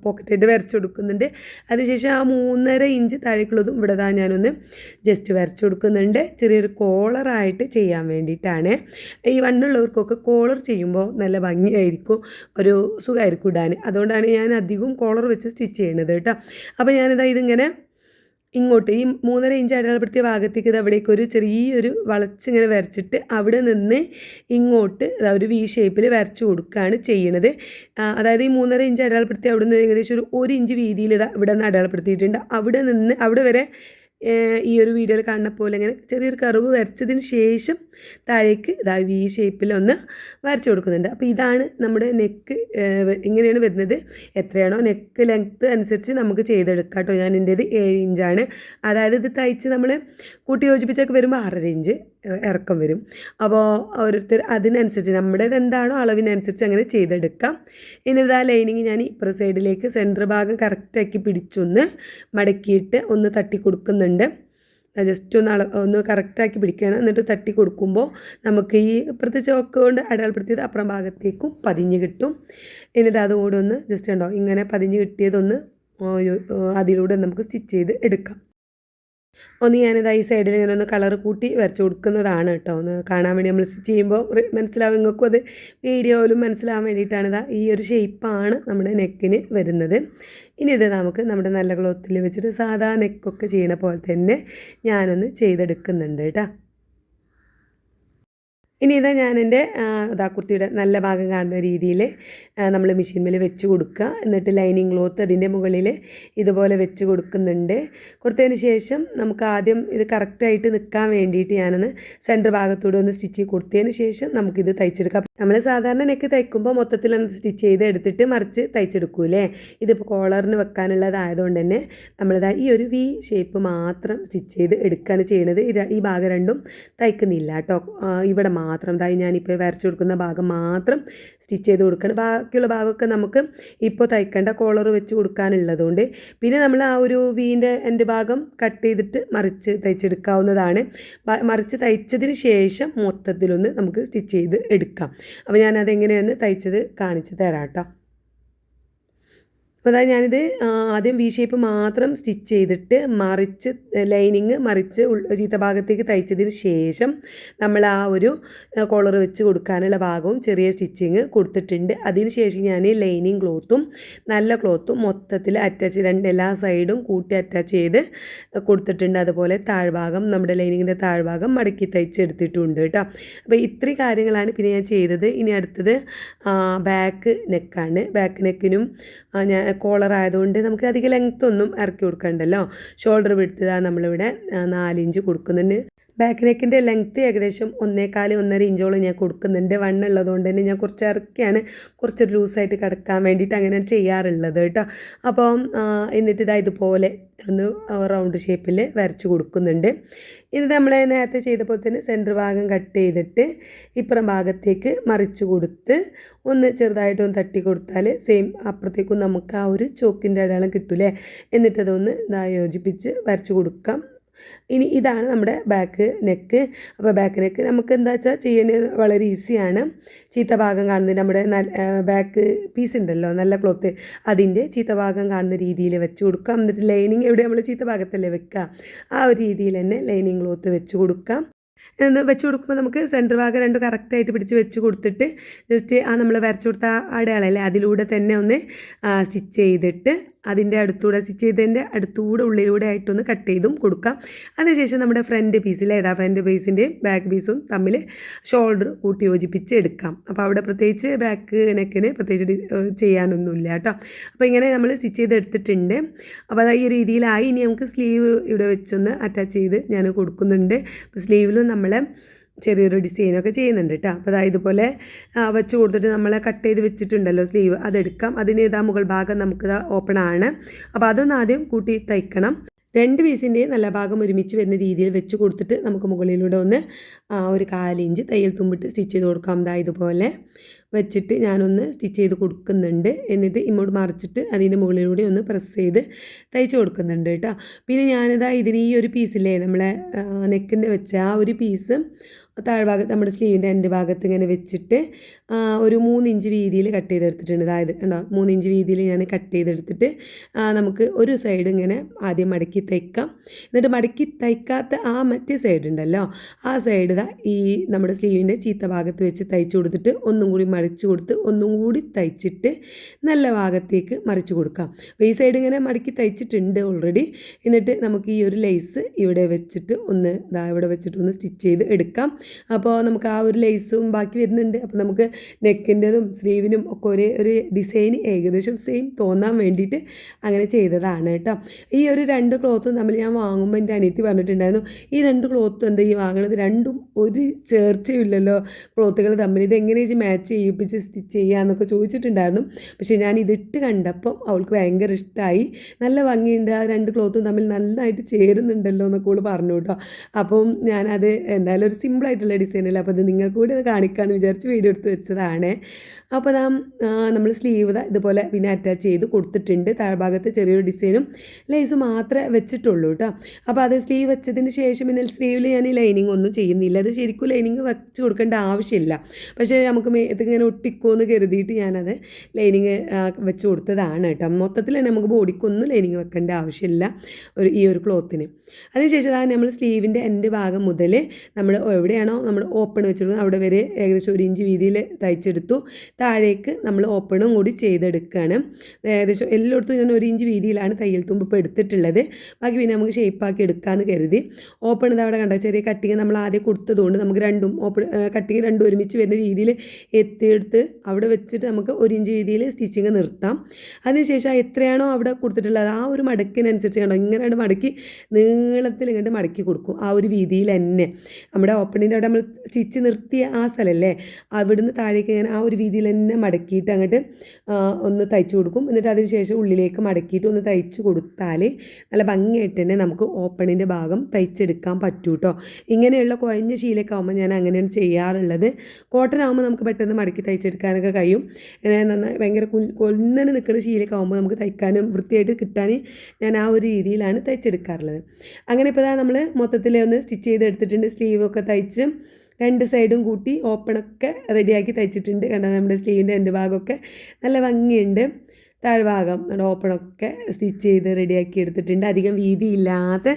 പോക്കറ്റായിട്ട് വരച്ചു കൊടുക്കുന്നുണ്ട് അതിനുശേഷം ആ മൂന്നര ഇഞ്ച് താഴേക്കുള്ളതും ഇവിടെ താ ഞാനൊന്ന് ജസ്റ്റ് വരച്ചു കൊടുക്കുന്നുണ്ട് ചെറിയൊരു കോളറായിട്ട് ചെയ്യാൻ വേണ്ടിയിട്ടാണ്. ഈ വണ്ണുള്ളവർക്കൊക്കെ കോളർ ചെയ്യുമ്പോൾ നല്ല ഭംഗിയായിരിക്കും ഒരു സുഖമായിരിക്കും ഇടാൻ. അതുകൊണ്ടാണ് ഞാൻ അധികം കോളർ വെച്ച് സ്റ്റിച്ച് ചെയ്യണത് കേട്ടോ. അപ്പോൾ ഞാനിതാ ഇതിങ്ങനെ ഇങ്ങോട്ട് ഈ മൂന്നര ഇഞ്ച് അടയാളപ്പെടുത്തിയ ഭാഗത്തേക്ക് ഇത് അവിടേക്ക് ഒരു ചെറിയൊരു വളച്ചിങ്ങനെ വരച്ചിട്ട് അവിടെ നിന്ന് ഇങ്ങോട്ട് ഒരു വി ഷേപ്പിൽ വരച്ചു കൊടുക്കുകയാണ് ചെയ്യണത്. അതായത് ഈ മൂന്നര ഇഞ്ച് അടയാളപ്പെടുത്തി അവിടെ നിന്ന് ഏകദേശം ഒരു ഒരു ഇഞ്ച് വീതിയിൽ ഇത് ഇവിടെ നിന്ന് അടയാളപ്പെടുത്തിയിട്ടുണ്ട്. അവിടെ നിന്ന് അവിടെ വരെ ഈ ഒരു വീഡിയോയിൽ കാണുന്ന പോലെ ഇങ്ങനെ ചെറിയൊരു കറുവ് വരച്ചതിന് ശേഷം താഴേക്ക് ഇതാ വി ഷേപ്പിൽ ഒന്ന് വരച്ചു കൊടുക്കുന്നുണ്ട്. അപ്പോൾ ഇതാണ് നമ്മുടെ നെക്ക് ഇങ്ങനെയാണ് വരുന്നത്. എത്രയാണോ നെക്ക് ലെങ്ത്ത് അനുസരിച്ച് നമുക്ക് ചെയ്തെടുക്കാം കേട്ടോ. ഞാൻ എന്റേത് ഏഴ് ഇഞ്ചാണ് അതായത് ഇത് തയ്ച്ച് നമ്മൾ കൂട്ടി യോജിപ്പിച്ചൊക്കെ വരുമ്പോൾ ആറര ഇഞ്ച് ഇറക്കം വരും. അപ്പോൾ ഓരോരുത്തർ അതിനനുസരിച്ച് നമ്മുടേത് എന്താണോ അളവിനനുസരിച്ച് അങ്ങനെ ചെയ്തെടുക്കാം. ഇനി ഇതാ ലൈനിങ് ഞാൻ ഇപ്പുറ സൈഡിലേക്ക് സെന്റർ ഭാഗം കറക്റ്റാക്കി പിടിച്ചൊന്ന് മടക്കിയിട്ട് ഒന്ന് തട്ടി കൊടുക്കുന്നുണ്ട് ജസ്റ്റ് ഒന്ന് അള ഒന്ന് കറക്റ്റാക്കി പിടിക്കണം. എന്നിട്ട് തട്ടി കൊടുക്കുമ്പോൾ നമുക്ക് ഈ ഇപ്പുറത്തെ ചോക്ക് കൊണ്ട് അടയാളപ്പെടുത്തിയത് അപ്പുറം ഭാഗത്തേക്കും പതിഞ്ഞ് കിട്ടും. എന്നിട്ട് അതുകൂടെ ഒന്ന് ജസ്റ്റ് ഉണ്ടോ ഇങ്ങനെ പതിഞ്ഞ് കിട്ടിയതൊന്ന് അതിലൂടെ നമുക്ക് സ്റ്റിച്ച് ചെയ്ത് എടുക്കാം. ഒന്ന് ഞാനിതാ ഈ സൈഡിൽ ഇങ്ങനെ ഒന്ന് കളർ കൂട്ടി വരച്ച് കൊടുക്കുന്നതാണ് കേട്ടോ. ഒന്ന് കാണാൻ വേണ്ടി നമ്മൾ സ്റ്റിച്ച് ചെയ്യുമ്പോൾ മനസ്സിലാവും നിങ്ങൾക്കും അത് വീഡിയോയിലും മനസ്സിലാവാൻ വേണ്ടിയിട്ടാണ് ഈ ഒരു ഷേപ്പാണ് നമ്മുടെ നെക്കിന് വരുന്നത്. ഇനി ഇത് നമുക്ക് നമ്മുടെ നല്ല ക്ലോത്തിൽ വെച്ചിട്ട് സാധാ നെക്കൊക്കെ ചെയ്യണ പോലെ തന്നെ ഞാനൊന്ന് ചെയ്തെടുക്കുന്നുണ്ട് കേട്ടോ. ഇനി ഇതാ ഞാൻ എന്റെ ഇതാ കുർത്തിയുടെ നല്ല ഭാഗം കാണുന്ന രീതിയിൽ നമ്മൾ മെഷീൻമേൽ വെച്ച് കൊടുക്കുക. എന്നിട്ട് ലൈനിങ് ക്ലോത്ത് അതിന്റെ മുകളിൽ ഇതുപോലെ വെച്ച് കൊടുക്കുന്നുണ്ട്. കൊടുത്തതിന് ശേഷം നമുക്ക് ആദ്യം ഇത് കറക്റ്റായിട്ട് നിൽക്കാൻ വേണ്ടിയിട്ട് ഞാനൊന്ന് സെന്റർ ഭാഗത്തൂടെ ഒന്ന് സ്റ്റിച്ച് കൊടുത്തതിന് ശേഷം നമുക്കിത് തയ്ച്ചെടുക്കാം. നമ്മൾ സാധാരണ നെക്ക് തയ്ക്കുമ്പോൾ മൊത്തത്തിൽ സ്റ്റിച്ച് ചെയ്ത് എടുത്തിട്ട് മറിച്ച് തയ്ച്ചെടുക്കൂലേ ഇതിപ്പോൾ കോളറിന് വെക്കാനുള്ളതായതുകൊണ്ട് തന്നെ നമ്മളിതാ ഈ ഒരു വി ഷേപ്പ് മാത്രം സ്റ്റിച്ച് ചെയ്ത് എടുക്കുകയാണ് ചെയ്യണത്. ഈ ഭാഗം രണ്ടും തയ്ക്കുന്നില്ല കേട്ടോ. ഇവിടെ മാത്രം ഇതായി ഞാനിപ്പോൾ വരച്ചു കൊടുക്കുന്ന ഭാഗം മാത്രം സ്റ്റിച്ച് ചെയ്ത് കൊടുക്കണം. ബാക്കിയുള്ള ഭാഗമൊക്കെ നമുക്ക് ഇപ്പോൾ തയ്ക്കേണ്ട കോളർ വെച്ച് കൊടുക്കാനുള്ളതുകൊണ്ട് പിന്നെ നമ്മൾ ആ ഒരു വീന്റെ എന്റെ ഭാഗം കട്ട് ചെയ്തിട്ട് മറിച്ച് തയ്ച്ചെടുക്കാവുന്നതാണ്. മറിച്ച് തയ്ച്ചതിന് ശേഷം മൊത്തത്തിലൊന്ന് നമുക്ക് സ്റ്റിച്ച് ചെയ്ത് എടുക്കാം. അപ്പോൾ ഞാനതെങ്ങനെയാണ് തയ്ച്ചത് കാണിച്ച് തരാം കേട്ടോ. അപ്പോൾ അതായത് ഞാനിത് ആദ്യം വി ഷേപ്പ് മാത്രം സ്റ്റിച്ച് ചെയ്തിട്ട് മറിച്ച് ലൈനിങ് മറിച്ച് ചീത്ത ഭാഗത്തേക്ക് തയ്ച്ചതിന് ശേഷം നമ്മൾ ആ ഒരു കോളർ വെച്ച് കൊടുക്കാനുള്ള ഭാഗവും ചെറിയ സ്റ്റിച്ചിങ് കൊടുത്തിട്ടുണ്ട്. അതിന് ശേഷം ഞാൻ ലൈനിങ് ക്ലോത്തും നല്ല ക്ലോത്തും മൊത്തത്തിൽ അറ്റാച്ച് രണ്ട് എല്ലാ സൈഡും കൂട്ടി അറ്റാച്ച് ചെയ്ത് കൊടുത്തിട്ടുണ്ട്. അതുപോലെ താഴ്ഭാഗം നമ്മുടെ ലൈനിങ്ങിന്റെ താഴ്ഭാഗം മടക്കി തയ്ച്ചെടുത്തിട്ടുണ്ട് കേട്ടോ. അപ്പോൾ ഇത്രയും കാര്യങ്ങളാണ് പിന്നെ ഞാൻ ചെയ്തത്. ഇനി അടുത്തത് ബാക്ക് നെക്കാണ് ബാക്ക് നെക്കിനും ഞാൻ കോളർ ആയതുകൊണ്ട് നമുക്ക് അധികം ലെങ്ത്തൊന്നും ഇറക്കി കൊടുക്കണ്ടല്ലോ. ഷോൾഡർ വിടുത്തതാണ് നമ്മളിവിടെ നാലിഞ്ച് കൊടുക്കുന്നുണ്ട്. ബാക്ക് നെക്കിന്റെ ലെങ്ത്ത് ഏകദേശം ഒന്നേകാൽ ഒന്നര ഇഞ്ചോളം ഞാൻ കൊടുക്കുന്നുണ്ട്. വണ്ണുള്ളതുകൊണ്ട് തന്നെ ഞാൻ കുറച്ച് ഇറക്കിയാണ്. കുറച്ച് ലൂസായിട്ട് കിടക്കാൻ വേണ്ടിയിട്ട് അങ്ങനെ ചെയ്യാറുള്ളത് കേട്ടോ. അപ്പോൾ എന്നിട്ട് ഇതാ ഇതുപോലെ ഒന്ന് റൗണ്ട് ഷേപ്പിൽ വരച്ച് കൊടുക്കുന്നുണ്ട്. ഇത് നമ്മൾ നേരത്തെ ചെയ്ത പോലെ തന്നെ സെന്റർ ഭാഗം കട്ട് ചെയ്തിട്ട് ഇപ്പുറം ഭാഗത്തേക്ക് മറിച്ച് കൊടുത്ത് ഒന്ന് ചെറുതായിട്ടൊന്ന് തട്ടി കൊടുത്താൽ സെയിം അപ്പുറത്തേക്കും നമുക്ക് ആ ഒരു ചോക്കിന്റെ അടയാളം കിട്ടൂലേ എന്നിട്ടതൊന്ന് ഇതാ യോജിപ്പിച്ച് വരച്ച് കൊടുക്കാം. ഇനി ഇതാണ് നമ്മുടെ ബാക്ക് നെക്ക് അപ്പോൾ ബാക്ക് നെക്ക് നമുക്ക് എന്താ വെച്ചാൽ ചെയ്യേണ്ടത് വളരെ ഈസിയാണ് ചീത്ത ഭാഗം കാണുന്നത് നമ്മുടെ ബാക്ക് പീസ് ഉണ്ടല്ലോ നല്ല ക്ലോത്ത് അതിന്റെ ചീത്ത ഭാഗം കാണുന്ന രീതിയിൽ വെച്ച് കൊടുക്കുക എന്നിട്ട് ലൈനിങ് എവിടെ നമ്മൾ ചീത്ത ഭാഗത്തല്ലേ വെക്കുക ആ ഒരു രീതിയിൽ തന്നെ ലൈനിങ് ക്ലോത്ത് വെച്ച് കൊടുക്കാം. എന്ന് വെച്ച് കൊടുക്കുമ്പോൾ നമുക്ക് സെന്റർ ഭാഗം രണ്ട് കറക്റ്റായിട്ട് പിടിച്ച് വെച്ച് കൊടുത്തിട്ട് ജസ്റ്റ് ആ നമ്മൾ വരച്ചു കൊടുത്ത അടയാളല്ലേ അതിലൂടെ തന്നെ ഒന്ന് സ്റ്റിച്ച് ചെയ്തിട്ട് അതിന്റെ അടുത്തൂടെ സ്റ്റിച്ച് ചെയ്തതിന്റെ അടുത്തൂടെ ഉള്ളിലൂടെ ആയിട്ടൊന്ന് കട്ട് ചെയ്തും കൊടുക്കാം. അതിനുശേഷം നമ്മുടെ ഫ്രണ്ട് പീസിൽ ഏതാ ഫ്രണ്ട് പീസിന്റെയും ബാക്ക് പീസും തമ്മിൽ ഷോൾഡർ കൂട്ടി യോജിപ്പിച്ച് എടുക്കാം. അപ്പോൾ അവിടെ പ്രത്യേകിച്ച് ബാക്ക് നെക്കിന് പ്രത്യേകിച്ച് ചെയ്യാനൊന്നുമില്ല കേട്ടോ. അപ്പോൾ ഇങ്ങനെ നമ്മൾ സ്റ്റിച്ച് ചെയ്തെടുത്തിട്ടുണ്ട്. അപ്പോൾ ഈ രീതിയിലായി ഇനി നമുക്ക് സ്ലീവ് ഇവിടെ വെച്ചൊന്ന് അറ്റാച്ച് ചെയ്ത് ഞാൻ കൊടുക്കുന്നുണ്ട്. സ്ലീവിലും നമ്മൾ ചെറിയൊരു ഡിസൈനൊക്കെ ചെയ്യുന്നുണ്ട് കേട്ടോ അപ്പോൾ അതായത് ഇതുപോലെ വെച്ച് കൊടുത്തിട്ട് നമ്മൾ കട്ട് ചെയ്ത് വെച്ചിട്ടുണ്ടല്ലോ സ്ലീവ് അതെടുക്കാം. അതിന് ഇതാ മുകൾ ഭാഗം നമുക്ക് ഓപ്പൺ ആണ്. അപ്പോൾ അതൊന്ന് ആദ്യം കൂട്ടി തയ്ക്കണം. രണ്ട് പീസിന്റെയും നല്ല ഭാഗം ഒരുമിച്ച് വരുന്ന രീതിയിൽ വെച്ച് കൊടുത്തിട്ട് നമുക്ക് മുകളിലൂടെ ഒന്ന് ഒരു കാലിഞ്ച് തയ്യൽ തുമ്പിട്ട് സ്റ്റിച്ച് ചെയ്ത് കൊടുക്കാം. ദാ ഇതുപോലെ വെച്ചിട്ട് ഞാനൊന്ന് സ്റ്റിച്ച് ചെയ്ത് കൊടുക്കുന്നുണ്ട്. എന്നിട്ട് ഇങ്ങോട്ട് മറിച്ചിട്ട് അതിന്റെ മുകളിലൂടെ ഒന്ന് പ്രസ് ചെയ്ത് തയ്ച്ച് കൊടുക്കുന്നുണ്ട് കേട്ടോ പിന്നെ ഞാനിതാ ഇതിന് ഈ ഒരു പീസില്ലേ നമ്മളെ നെക്കിന്റെ വെച്ച ആ ഒരു പീസ് താഴ്ഭാഗത്ത് നമ്മുടെ സ്ലീവിന്റെ എന്റെ ഭാഗത്ത് ഇങ്ങനെ വെച്ചിട്ട് ഒരു മൂന്നിഞ്ച് വീതിയിൽ കട്ട് ചെയ്തെടുത്തിട്ടുണ്ട്. അതായത് കണ്ടോ മൂന്നിഞ്ച് വീതിയിൽ ഞാൻ കട്ട് ചെയ്തെടുത്തിട്ട് നമുക്ക് ഒരു സൈഡ് ഇങ്ങനെ ആദ്യം മടക്കി തയ്ക്കാം. എന്നിട്ട് മടക്കി തയ്ക്കാത്ത ആ മറ്റേ സൈഡ് ഉണ്ടല്ലോ ആ സൈഡ് ഈ നമ്മുടെ സ്ലീവിന്റെ ചീത്ത ഭാഗത്ത് വെച്ച് തയ്ച്ചു കൊടുത്തിട്ട് ഒന്നും കൂടി മറിച്ചു കൊടുത്ത് ഒന്നും കൂടി തയ്ച്ചിട്ട് നല്ല ഭാഗത്തേക്ക് മറിച്ച് കൊടുക്കാം. ഈ സൈഡ് ഇങ്ങനെ മടക്കി തയ്ച്ചിട്ടുണ്ട് ഓൾറെഡി എന്നിട്ട് നമുക്ക് ഈ ഒരു ലേസ് ഇവിടെ വെച്ചിട്ട് ഒന്ന് ഇതാ ഇവിടെ വെച്ചിട്ട് ഒന്ന് സ്റ്റിച്ച് ചെയ്ത് എടുക്കാം. അപ്പോൾ നമുക്ക് ആ ഒരു ലേസും ബാക്കി വരുന്നുണ്ട്. അപ്പോൾ നമുക്ക് നെക്കിന്റെതും സ്ലീവിനും ഒക്കെ ഒരേ ഒരു ഡിസൈൻ ഏകദേശം സെയിം തോന്നാൻ വേണ്ടിയിട്ട് അങ്ങനെ ചെയ്തതാണ് കേട്ടോ. ഈ ഒരു രണ്ട് ക്ലോത്തും തമ്മിൽ ഞാൻ വാങ്ങുമ്പോൾ എന്റെ അനിയത്തി പറഞ്ഞിട്ടുണ്ടായിരുന്നു ഈ രണ്ട് ക്ലോത്തും എന്താ ഈ വാങ്ങണത് രണ്ടും ഒരു ചേർച്ചയില്ലല്ലോ ക്ലോത്തുകൾ തമ്മിൽ ഇത് എങ്ങനെ മാച്ച് ചെയ്യിപ്പിച്ച് സ്റ്റിച്ച് ചെയ്യാന്നൊക്കെ ചോദിച്ചിട്ടുണ്ടായിരുന്നു. പക്ഷേ ഞാൻ ഇതിട്ട് കണ്ടപ്പം അവൾക്ക് ഭയങ്കര ഇഷ്ടമായി നല്ല ഭംഗിയുണ്ട് ആ രണ്ട് ക്ലോത്തും തമ്മിൽ നന്നായിട്ട് ചേരുന്നുണ്ടല്ലോ എന്നൊക്കെ അവൾ പറഞ്ഞു കേട്ടോ. അപ്പം ഞാനത് എന്തായാലും ഒരു സിമ്പിളായിട്ടുള്ള ഡിസൈനല്ലേ? അപ്പോൾ അത് നിങ്ങൾക്ക് കൂടി അത് കാണിക്കാമെന്ന് വിചാരിച്ച് വീഡിയോ എടുത്ത് വെച്ചതാണ്. അപ്പോൾ അതാ നമ്മൾ സ്ലീവ് ഇതുപോലെ പിന്നെ അറ്റാച്ച് ചെയ്ത് കൊടുത്തിട്ടുണ്ട്. താഴ്ഭാഗത്ത് ചെറിയൊരു ഡിസൈനും ലേസ് മാത്രമേ വെച്ചിട്ടുള്ളൂ കേട്ടോ അപ്പോൾ അത് സ്ലീവ് വെച്ചതിന് ശേഷം പിന്നെ സ്ലീവിൽ ഞാൻ ഈ ലൈനിങ് ഒന്നും ചെയ്യുന്നില്ല. അത് ശരിക്കും ലൈനിങ് വെച്ച് കൊടുക്കേണ്ട ആവശ്യമില്ല. പക്ഷേ നമുക്ക് മേത്ത് ഇതിങ്ങനെ ഒട്ടിക്കുമെന്ന് കരുതിയിട്ട് ഞാനത് ലൈനിങ് വെച്ച് കൊടുത്തതാണ് കേട്ടോ മൊത്തത്തിൽ തന്നെ നമുക്ക് ബോഡിക്കൊന്നും ലൈനിങ് വെക്കേണ്ട ആവശ്യമില്ല ഒരു ഈ ഒരു ക്ലോത്തിന് അതിനുശേഷം അതാണ് നമ്മൾ സ്ലീവിന്റെ എന്റെ ഭാഗം മുതൽ നമ്മൾ എവിടെയാണോ നമ്മൾ ഓപ്പൺ വെച്ചിട്ടുള്ളത് അവിടെ വരെ ഏകദേശം ഒരു ഇഞ്ച് വീതിയിൽ തയ്ച്ചെടുത്തു. താഴേക്ക് നമ്മൾ ഓപ്പണും കൂടി ചെയ്തെടുക്കുകയാണ്. ഏകദേശം എല്ലായിടത്തും ഞാൻ ഒരു ഇഞ്ച് വീതിയിലാണ് തയ്യൽ തുമ്പ് ഇപ്പോൾ എടുത്തിട്ടുള്ളത്. ബാക്കി പിന്നെ നമുക്ക് ഷേപ്പാക്കി എടുക്കാമെന്ന് കരുതി. ഓപ്പൺ ഇത് അവിടെ കണ്ട? ചെറിയ കട്ടിങ് നമ്മൾ ആദ്യം കൊടുത്തതുകൊണ്ട് നമുക്ക് രണ്ടും ഓപ്പൺ കട്ടിങ് രണ്ടും ഒരുമിച്ച് വരുന്ന രീതിയിൽ എത്തിയെടുത്ത് അവിടെ വെച്ചിട്ട് നമുക്ക് ഒരു ഇഞ്ച് വീതിയിൽ സ്റ്റിച്ചിങ് നിർത്താം. അതിനുശേഷം എത്രയാണോ അവിടെ കൊടുത്തിട്ടുള്ളത് ആ ഒരു മടക്കിനനുസരിച്ച് കണ്ടോ? ഇങ്ങനെ മടക്കി നീളത്തിൽ ഇങ്ങോട്ട് മടക്കി കൊടുക്കും ആ ഒരു വീതിയിൽ തന്നെ. നമ്മുടെ ഓപ്പണിന്റെ അവിടെ നമ്മൾ സ്റ്റിച്ച് നിർത്തിയ ആ സ്ഥലമല്ലേ അവിടുന്ന് താഴേക്ക് ഇങ്ങനെ ആ ഒരു രീതിയിൽ തന്നെ മടക്കിയിട്ട് അങ്ങോട്ട് ഒന്ന് തയ്ച്ചു കൊടുക്കും. എന്നിട്ട് അതിന് ശേഷം ഉള്ളിലേക്ക് മടക്കിയിട്ട് ഒന്ന് തയ്ച്ചു കൊടുത്താൽ നല്ല ഭംഗിയായിട്ട് തന്നെ നമുക്ക് ഓപ്പണിന്റെ ഭാഗം തയ്ച്ചെടുക്കാൻ പറ്റൂ കേട്ടോ ഇങ്ങനെയുള്ള കുഴഞ്ഞ ശീലൊക്കെ ആകുമ്പോൾ ഞാൻ അങ്ങനെയാണ് ചെയ്യാറുള്ളത്. കോട്ടൺ ആകുമ്പോൾ നമുക്ക് പെട്ടെന്ന് മടക്കി തയ്ച്ചെടുക്കാനൊക്കെ കഴിയും. ഇങ്ങനെ നന്നായി ഭയങ്കര കൊന്നനെ നിൽക്കുന്ന ശീലൊക്കെ ആകുമ്പോൾ നമുക്ക് തയ്ക്കാനും വൃത്തിയായിട്ട് കിട്ടാൻ ഞാൻ ആ ഒരു രീതിയിലാണ് തയ്ച്ചെടുക്കാറുള്ളത്. അങ്ങനെ ഇപ്പോൾ നമ്മൾ മൊത്തത്തിൽ ഒന്ന് സ്റ്റിച്ച് ചെയ്തെടുത്തിട്ടുണ്ട്. സ്ലീവൊക്കെ തയ്ച്ച് രണ്ട് സൈഡും കൂട്ടി ഓപ്പണൊക്കെ റെഡിയാക്കി തയ്ച്ചിട്ടുണ്ട്. കണ്ടോ? നമ്മുടെ സ്ലീവിന്റെ രണ്ട് ഭാഗമൊക്കെ നല്ല ഭംഗിയുണ്ട്. താഴ്ഭാഗം ഓപ്പണൊക്കെ സ്റ്റിച്ച് ചെയ്ത് റെഡിയാക്കി എടുത്തിട്ടുണ്ട്. അധികം വീതിയില്ലാതെ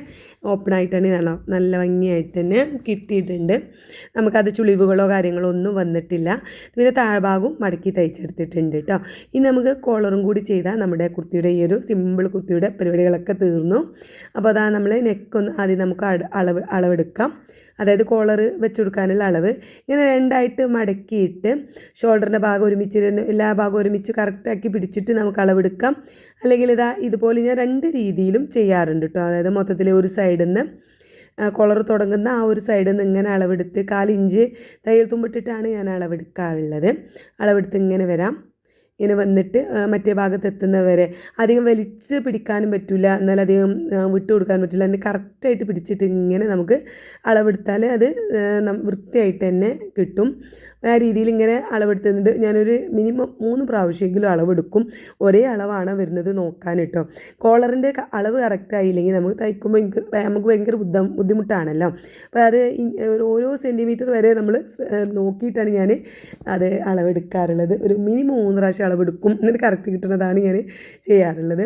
ഓപ്പണായിട്ടാണ് നല്ല നല്ല ഭംഗിയായിട്ട് തന്നെ കിട്ടിയിട്ടുണ്ട്. നമുക്കത് ചുളിവുകളോ കാര്യങ്ങളോ ഒന്നും വന്നിട്ടില്ല. പിന്നെ താഴ്ഭാഗവും മടക്കി തയ്ച്ചെടുത്തിട്ടുണ്ട് കേട്ടോ. ഇനി നമുക്ക് കോളറും കൂടി ചെയ്താൽ നമ്മുടെ കുർത്തിയുടെ ഈ ഒരു സിമ്പിൾ കുർത്തിയുടെ പരിപാടികളൊക്കെ തീർന്നു. അപ്പോൾ അതാ നമ്മൾ നെക്കൊന്ന് ആദ്യം നമുക്ക് അളവ് അളവെടുക്കാം. അതായത് കോളർ വെച്ച് കൊടുക്കാനുള്ള അളവ്. ഇങ്ങനെ രണ്ടായിട്ട് മടക്കിയിട്ട് ഷോൾഡറിന്റെ ഭാഗം ഒരുമിച്ച് എല്ലാ ഭാഗവും ഒരുമിച്ച് കറക്റ്റാക്കി പിടിച്ചിട്ട് നമുക്ക് അളവെടുക്കാം. അല്ലെങ്കിൽ ഇതാ ഇതുപോലെ ഞാൻ രണ്ട് രീതിയിലും ചെയ്യാറുണ്ട് കേട്ടോ അതായത് മൊത്തത്തിൽ ഒരു സൈഡിൽ നിന്ന് കൊളർ തുടങ്ങുന്ന ആ ഒരു സൈഡിൽ നിന്ന് ഇങ്ങനെ അളവെടുത്ത് കാലിഞ്ച് തയ്യൽ തുമ്പിട്ടിട്ടാണ് ഞാൻ അളവെടുക്കാറുള്ളത്. അളവെടുത്ത് ഇങ്ങനെ വരാം. ഇങ്ങനെ വന്നിട്ട് മറ്റേ ഭാഗത്ത് എത്തുന്നവരെ അധികം വലിച്ച് പിടിക്കാനും പറ്റില്ല എന്നാൽ അധികം വിട്ടു കൊടുക്കാൻ പറ്റില്ല അതിന് കറക്റ്റായിട്ട് പിടിച്ചിട്ട് ഇങ്ങനെ നമുക്ക് അളവെടുത്താൽ അത് വൃത്തിയായിട്ട് തന്നെ കിട്ടും. ആ രീതിയിൽ ഇങ്ങനെ അളവെടുത്തുന്നുണ്ട് ഞാനൊരു മിനിമം മൂന്ന് പ്രാവശ്യമെങ്കിലും അളവെടുക്കും. ഒരേ അളവാണ് വരുന്നത് നോക്കാൻ കേട്ടോ കോളറിന്റെ അളവ് കറക്റ്റ് ആയില്ലെങ്കിൽ നമുക്ക് തയ്ക്കുമ്പോൾ എനിക്ക് നമുക്ക് ഭയങ്കര ബുദ്ധ ബുദ്ധിമുട്ടാണല്ലോ. അപ്പോൾ അത് ഓരോ സെന്റിമീറ്റർ വരെ നമ്മൾ നോക്കിയിട്ടാണ് ഞാൻ അത് അളവെടുക്കാറുള്ളത്. ഒരു മിനിമം മൂന്ന് പ്രാവശ്യം അളവെടുക്കും. എന്നിട്ട് കറക്റ്റ് കിട്ടുന്നതാണ് ഞാൻ ചെയ്യാറുള്ളത്.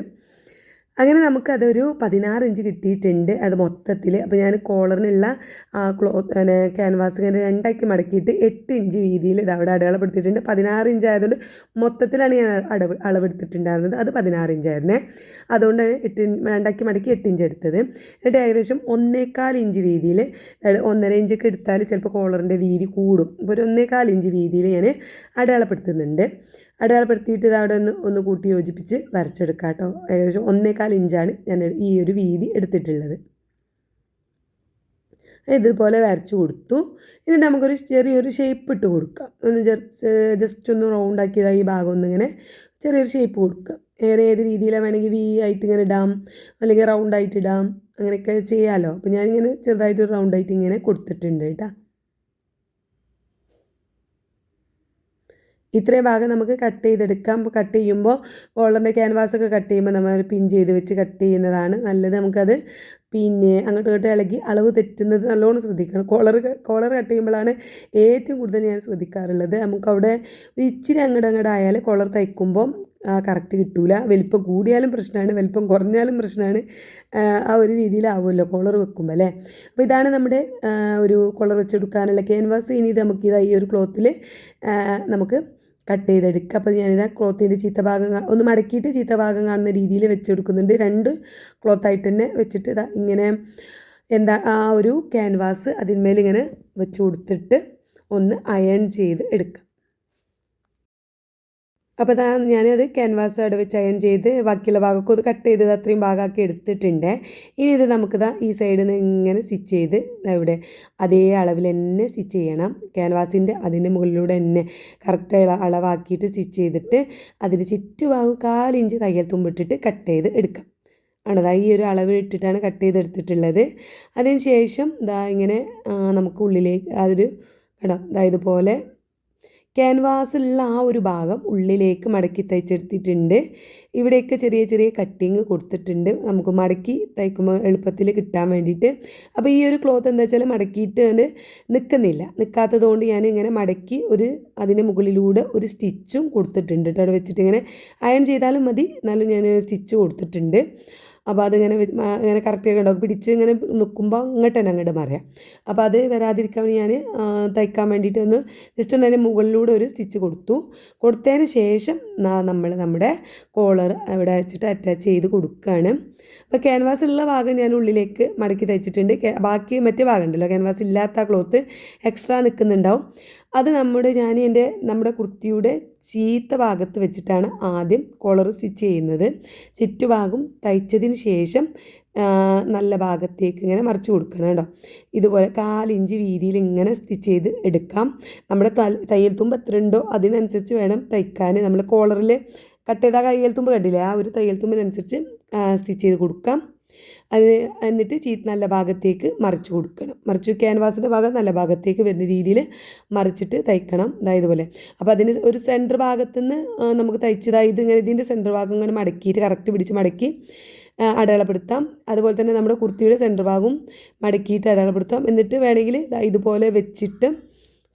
അങ്ങനെ നമുക്കതൊരു പതിനാറ് ഇഞ്ച് കിട്ടിയിട്ടുണ്ട് അത് മൊത്തത്തിൽ അപ്പോൾ ഞാൻ കോളറിനുള്ള ക്ലോത്ത് പിന്നെ ക്യാൻവാസ് ഇങ്ങനെ രണ്ടാക്കി മടക്കിയിട്ട് എട്ട് ഇഞ്ച് വീതിയിൽ ഇത് അവിടെ അടയാളപ്പെടുത്തിയിട്ടുണ്ട്. പതിനാറ് ഇഞ്ച് ആയതുകൊണ്ട് മൊത്തത്തിലാണ് ഞാൻ അടവ് അളവെടുത്തിട്ടുണ്ടായിരുന്നത്. അത് പതിനാറ് ഇഞ്ചായിരുന്നേ അതുകൊണ്ടാണ് എട്ട് രണ്ടാക്കി മടക്കി എട്ട് ഇഞ്ച് എടുത്തത്. എന്നിട്ട് ഏകദേശം ഒന്നേക്കാൽ ഇഞ്ച് വീതിയിൽ ഒന്നര ഇഞ്ചൊക്കെ എടുത്താൽ ചിലപ്പോൾ കോളറിന്റെ വീതി കൂടും. അപ്പോൾ ഒരു ഒന്നേക്കാൽ ഇഞ്ച് വീതിയിൽ ഞാൻ അടയാളപ്പെടുത്തുന്നുണ്ട്. അടയാളപ്പെടുത്തിയിട്ട് ഇത് അവിടെ ഒന്ന് ഒന്ന് കൂട്ടി യോജിപ്പിച്ച് വരച്ചെടുക്കാം കേട്ടോ ഏകദേശം ഒന്നേകാൽ ഇഞ്ചാണ് ഞാൻ ഈ ഒരു വീതി എടുത്തിട്ടുള്ളത്. ഇതുപോലെ വരച്ചു കൊടുത്തു. ഇനി നമുക്കൊരു ചെറിയൊരു ഷേപ്പ് ഇട്ട് കൊടുക്കാം. ഒന്ന് ജസ്റ്റ് ഒന്ന് റൗണ്ട് ആക്കിയതായി ഈ ഭാഗം ഒന്നിങ്ങനെ ചെറിയൊരു ഷേപ്പ് കൊടുക്കുക. ഏറെ ഏത് രീതിയിലാണ് വേണമെങ്കിൽ വി ആയിട്ട് ഇങ്ങനെ ഇടാം. അല്ലെങ്കിൽ റൗണ്ട് ആയിട്ട് ഇടാം. അങ്ങനെയൊക്കെ ചെയ്യാമല്ലോ അപ്പോൾ ഞാനിങ്ങനെ ചെറുതായിട്ട് റൗണ്ട് ആയിട്ട് ഇങ്ങനെ കൊടുത്തിട്ടുണ്ട് കേട്ടോ. ഇത്രയും ഭാഗം നമുക്ക് കട്ട് ചെയ്തെടുക്കാം. കട്ട് ചെയ്യുമ്പോൾ കോളറിന്റെ ക്യാൻവാസൊക്കെ കട്ട് ചെയ്യുമ്പോൾ നമ്മൾ പിൻ ചെയ്ത് വെച്ച് കട്ട് ചെയ്യുന്നതാണ് നല്ലത്. നമുക്കത് പിന്നെ അങ്ങോട്ട് ഇങ്ങോട്ട് ഇളകി അളവ് തെറ്റുന്നത് നല്ലോണം ശ്രദ്ധിക്കണം. കോളർ കോളർ കട്ട് ചെയ്യുമ്പോഴാണ് ഏറ്റവും കൂടുതൽ ഞാൻ ശ്രദ്ധിക്കാറുള്ളത്. നമുക്കവിടെ ഇച്ചിരി അങ്ങോട്ട് അങ്ങോട്ട് ആയാൽ കോളർ തയ്ക്കുമ്പോൾ കറക്റ്റ് കിട്ടൂല. വലിപ്പം കൂടിയാലും പ്രശ്നമാണ് വലിപ്പം കുറഞ്ഞാലും പ്രശ്നമാണ്. ആ ഒരു രീതിയിലാവുമല്ലോ കോളർ വെക്കുമ്പോൾ അല്ലേ? അപ്പോൾ ഇതാണ് നമ്മുടെ ഒരു കോളർ വെച്ചെടുക്കാനുള്ള ക്യാൻവാസ് ഇനി നമുക്ക് ഇതാ ഈ ഒരു ക്ലോത്തിൽ നമുക്ക് കട്ട് ചെയ്തെടുക്കുക അപ്പോൾ ഞാനിതാ ക്ലോത്തിന്റെ ചീത്ത ഭാഗം ഒന്ന് മടക്കിയിട്ട് ചീത്ത ഭാഗം കാണുന്ന രീതിയിൽ വെച്ച് കൊടുക്കുന്നുണ്ട് രണ്ട് ക്ലോത്തായിട്ട് തന്നെ വെച്ചിട്ട് ഇതാ ഇങ്ങനെ എന്താ ആ ഒരു ക്യാൻവാസ് അതിന്മേൽ ഇങ്ങനെ വെച്ച് കൊടുത്തിട്ട് ഒന്ന് അയൺ ചെയ്ത് എടുക്കുക അപ്പോൾ അതാ ഞാനത് ക്യാൻവാസ് അവിടെ വെച്ച് അയൺ ചെയ്ത് ബാക്കിയുള്ള ഭാഗമൊക്കെ ഒന്ന് കട്ട് ചെയ്തത് അത്രയും ഭാഗമാക്കി എടുത്തിട്ടുണ്ട്. ഇനി ഇത് നമുക്കിതാ ഈ സൈഡിൽ നിന്ന് ഇങ്ങനെ സ്റ്റിച്ച് ചെയ്ത് ഇവിടെ അതേ അളവിൽ തന്നെ സ്റ്റിച്ച് ചെയ്യണം. ക്യാൻവാസിന്റെ അതിന്റെ മുകളിലൂടെ തന്നെ കറക്റ്റ് അളവാക്കിയിട്ട് സ്റ്റിച്ച് ചെയ്തിട്ട് അതിന് ചുറ്റുഭാഗം കാലിഞ്ച് തയ്യൽ തുമ്പിട്ടിട്ട് കട്ട് ചെയ്ത് എടുക്കാം. ആണതാ ഈ ഒരു അളവ് ഇട്ടിട്ടാണ് കട്ട് ചെയ്തെടുത്തിട്ടുള്ളത് അതിന് ശേഷം ഇതാ ഇങ്ങനെ നമുക്ക് ഉള്ളിലേക്ക് അതൊരു കണ്ടോ? അതായത് പോലെ ക്യാൻവാസുള്ള ആ ഒരു ഭാഗം ഉള്ളിലേക്ക് മടക്കി തയ്ച്ചെടുത്തിട്ടുണ്ട്. ഇവിടെയൊക്കെ ചെറിയ ചെറിയ കട്ടിങ് കൊടുത്തിട്ടുണ്ട്. നമുക്ക് മടക്കി തയ്ക്കുമ്പോൾ എളുപ്പത്തിൽ കിട്ടാൻ വേണ്ടിയിട്ട്. അപ്പോൾ ഈ ഒരു ക്ലോത്ത് എന്താ വെച്ചാൽ മടക്കിയിട്ട് നിൽക്കുന്നില്ല. നിൽക്കാത്തത് കൊണ്ട് ഞാൻ ഇങ്ങനെ മടക്കി ഒരു അതിന് മുകളിലൂടെ ഒരു സ്റ്റിച്ചും കൊടുത്തിട്ടുണ്ട്. കേട്ടോ അവിടെ വെച്ചിട്ട് ഇങ്ങനെ അയൺ ചെയ്താലും മതി. എന്നാലും ഞാൻ സ്റ്റിച്ച് കൊടുത്തിട്ടുണ്ട്. അപ്പോൾ അതിങ്ങനെ ഇങ്ങനെ കറക്റ്റ് ഉണ്ടാവും പിടിച്ച് ഇങ്ങനെ നിൽക്കുമ്പോൾ അങ്ങോട്ട് തന്നെ അങ്ങോട്ട് മറിയാം അപ്പോൾ അത് വരാതിരിക്കാൻ ഞാൻ തയ്ക്കാൻ വേണ്ടിയിട്ട് ഒന്ന് ജസ്റ്റ് ഒന്ന് അതിന്റെ മുകളിലൂടെ ഒരു സ്റ്റിച്ച് കൊടുത്തു. കൊടുത്തതിന് ശേഷം നമ്മൾ നമ്മുടെ കോളർ അവിടെ വെച്ചിട്ട് അറ്റാച്ച് ചെയ്ത് കൊടുക്കുകയാണ് അപ്പോൾ ക്യാൻവാസ് ഉള്ള ഭാഗം ഞാൻ ഉള്ളിലേക്ക് മടക്കി തയ്ച്ചിട്ടുണ്ട്. ബാക്കി മറ്റേ ഭാഗം ഉണ്ടല്ലോ ക്യാൻവാസ് ഇല്ലാത്ത ക്ലോത്ത് എക്സ്ട്രാ നിൽക്കുന്നുണ്ടാവും അത് നമ്മുടെ ഞാൻ എന്റെ നമ്മുടെ കുർത്തിയുടെ ചീത്ത ഭാഗത്ത് വെച്ചിട്ടാണ് ആദ്യം കോളർ സ്റ്റിച്ച് ചെയ്യുന്നത്. ചുറ്റുഭാഗം തയ്ച്ചതിന് ശേഷം നല്ല ഭാഗത്തേക്ക് ഇങ്ങനെ മറിച്ച് കൊടുക്കണം കേട്ടോ. ഇതുപോലെ കാലിഞ്ച് വീതിയിൽ ഇങ്ങനെ സ്റ്റിച്ച് ചെയ്ത് എടുക്കാം. നമ്മുടെ തയ്യൽ തുമ്പ് എത്ര ഉണ്ടോ അതിനനുസരിച്ച് വേണം തയ്ക്കാൻ നമ്മൾ കോളറിൽ കട്ട് ചെയ്ത കയ്യൽ തുമ്പ് കണ്ടില്ലേ? ആ ഒരു തയ്യൽ തുമ്പിനനുസരിച്ച് സ്റ്റിച്ച് ചെയ്ത് കൊടുക്കാം. അത് എന്നിട്ട് ചീ നല്ല ഭാഗത്തേക്ക് മറിച്ച് കൊടുക്കണം. മറിച്ച് ക്യാൻവാസിന്റെ ഭാഗം നല്ല ഭാഗത്തേക്ക് വരുന്ന രീതിയിൽ മറിച്ചിട്ട് തയ്ക്കണം. അതായത് പോലെ അപ്പോൾ അതിന് ഒരു സെന്റർ ഭാഗത്തു നിന്ന് നമുക്ക് തയ്ച്ചതായി ഇത് ഇങ്ങനെ ഇതിന്റെ സെന്റർ ഭാഗം ഇങ്ങനെ മടക്കിയിട്ട് കറക്റ്റ് പിടിച്ച് മടക്കി അടയാളപ്പെടുത്താം. അതുപോലെ തന്നെ നമ്മുടെ കുർത്തിയുടെ സെന്റർ ഭാഗവും മടക്കിയിട്ട് അടയാളപ്പെടുത്താം. എന്നിട്ട് വേണമെങ്കിൽ ഇതുപോലെ വെച്ചിട്ട്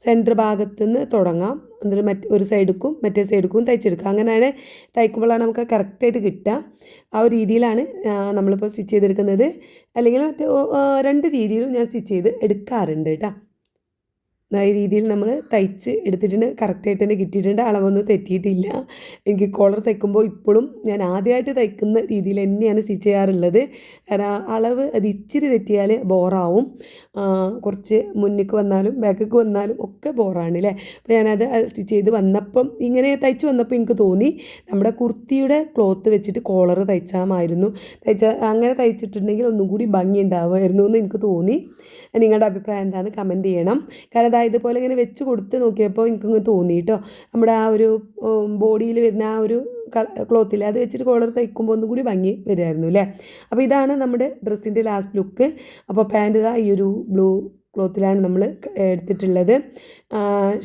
സെന്റർ ഭാഗത്തു നിന്ന് തുടങ്ങാം. എന്നിട്ട് മറ്റ് ഒരു സൈഡിക്കും മറ്റേ സൈഡിക്കും തയ്ച്ചെടുക്കുക. അങ്ങനെയാണ് തയ്ക്കുമ്പോഴാണ് നമുക്ക് കറക്റ്റായിട്ട് കിട്ടുക. ആ ഒരു രീതിയിലാണ് നമ്മളിപ്പോൾ സ്റ്റിച്ച് ചെയ്തെടുക്കുന്നത്. അല്ലെങ്കിൽ മറ്റേ രണ്ട് രീതിയിലും ഞാൻ സ്റ്റിച്ച് ചെയ്ത് എടുക്കാറുണ്ട് കേട്ടോ. രീതിയിൽ നമ്മൾ തയ്ച്ച് എടുത്തിട്ടുണ്ട്. കറക്റ്റായിട്ട് തന്നെ കിട്ടിയിട്ടുണ്ട്. അളവൊന്നും തെറ്റിയിട്ടില്ല. എനിക്ക് കോളർ തയ്ക്കുമ്പോൾ ഇപ്പോഴും ഞാൻ ആദ്യമായിട്ട് തയ്ക്കുന്ന രീതിയിൽ തന്നെയാണ് സ്റ്റിച്ച് ചെയ്യാറുള്ളത്. കാരണം അളവ് അത് ഇച്ചിരി തെറ്റിയാൽ ബോറാവും കുറച്ച് മുന്നിലേക്ക് വന്നാലും ബാക്കിലേക്ക് വന്നാലും ഒക്കെ ബോറാണ് അല്ലേ അപ്പോൾ ഞാനത് സ്റ്റിച്ച് ചെയ്ത് വന്നപ്പം ഇങ്ങനെ തയ്ച്ച് വന്നപ്പോൾ എനിക്ക് തോന്നി നമ്മുടെ കുർത്തിയുടെ ക്ലോത്ത് വെച്ചിട്ട് കോളർ തയ്ച്ചാമായിരുന്നു. തയ്ച്ച അങ്ങനെ തയ്ച്ചിട്ടുണ്ടെങ്കിൽ ഒന്നും കൂടി ഭംഗി ഉണ്ടാവുമായിരുന്നു എന്ന് എനിക്ക് തോന്നി. നിങ്ങളുടെ അഭിപ്രായം എന്താണെന്ന് കമന്റ് ചെയ്യണം. കാരണം അതായത് ഇതുപോലെ ഇങ്ങനെ വെച്ച് കൊടുത്ത് നോക്കിയപ്പോൾ എനിക്കങ്ങ് തോന്നി കേട്ടോ നമ്മുടെ ആ ഒരു ബോഡിയിൽ വരുന്ന ആ ഒരു ക്ലോത്തിൽ അത് വെച്ചിട്ട് കോളർ തയ്ക്കുമ്പോൾ ഒന്നും കൂടി ഭംഗി വരുമായിരുന്നു അല്ലേ അപ്പോൾ ഇതാണ് നമ്മുടെ ഡ്രസ്സിന്റെ ലാസ്റ്റ് ലുക്ക് അപ്പോൾ പാന്റ് ഈ ഒരു ബ്ലൂ ക്ലോത്തിലാണ് നമ്മൾ എടുത്തിട്ടുള്ളത്.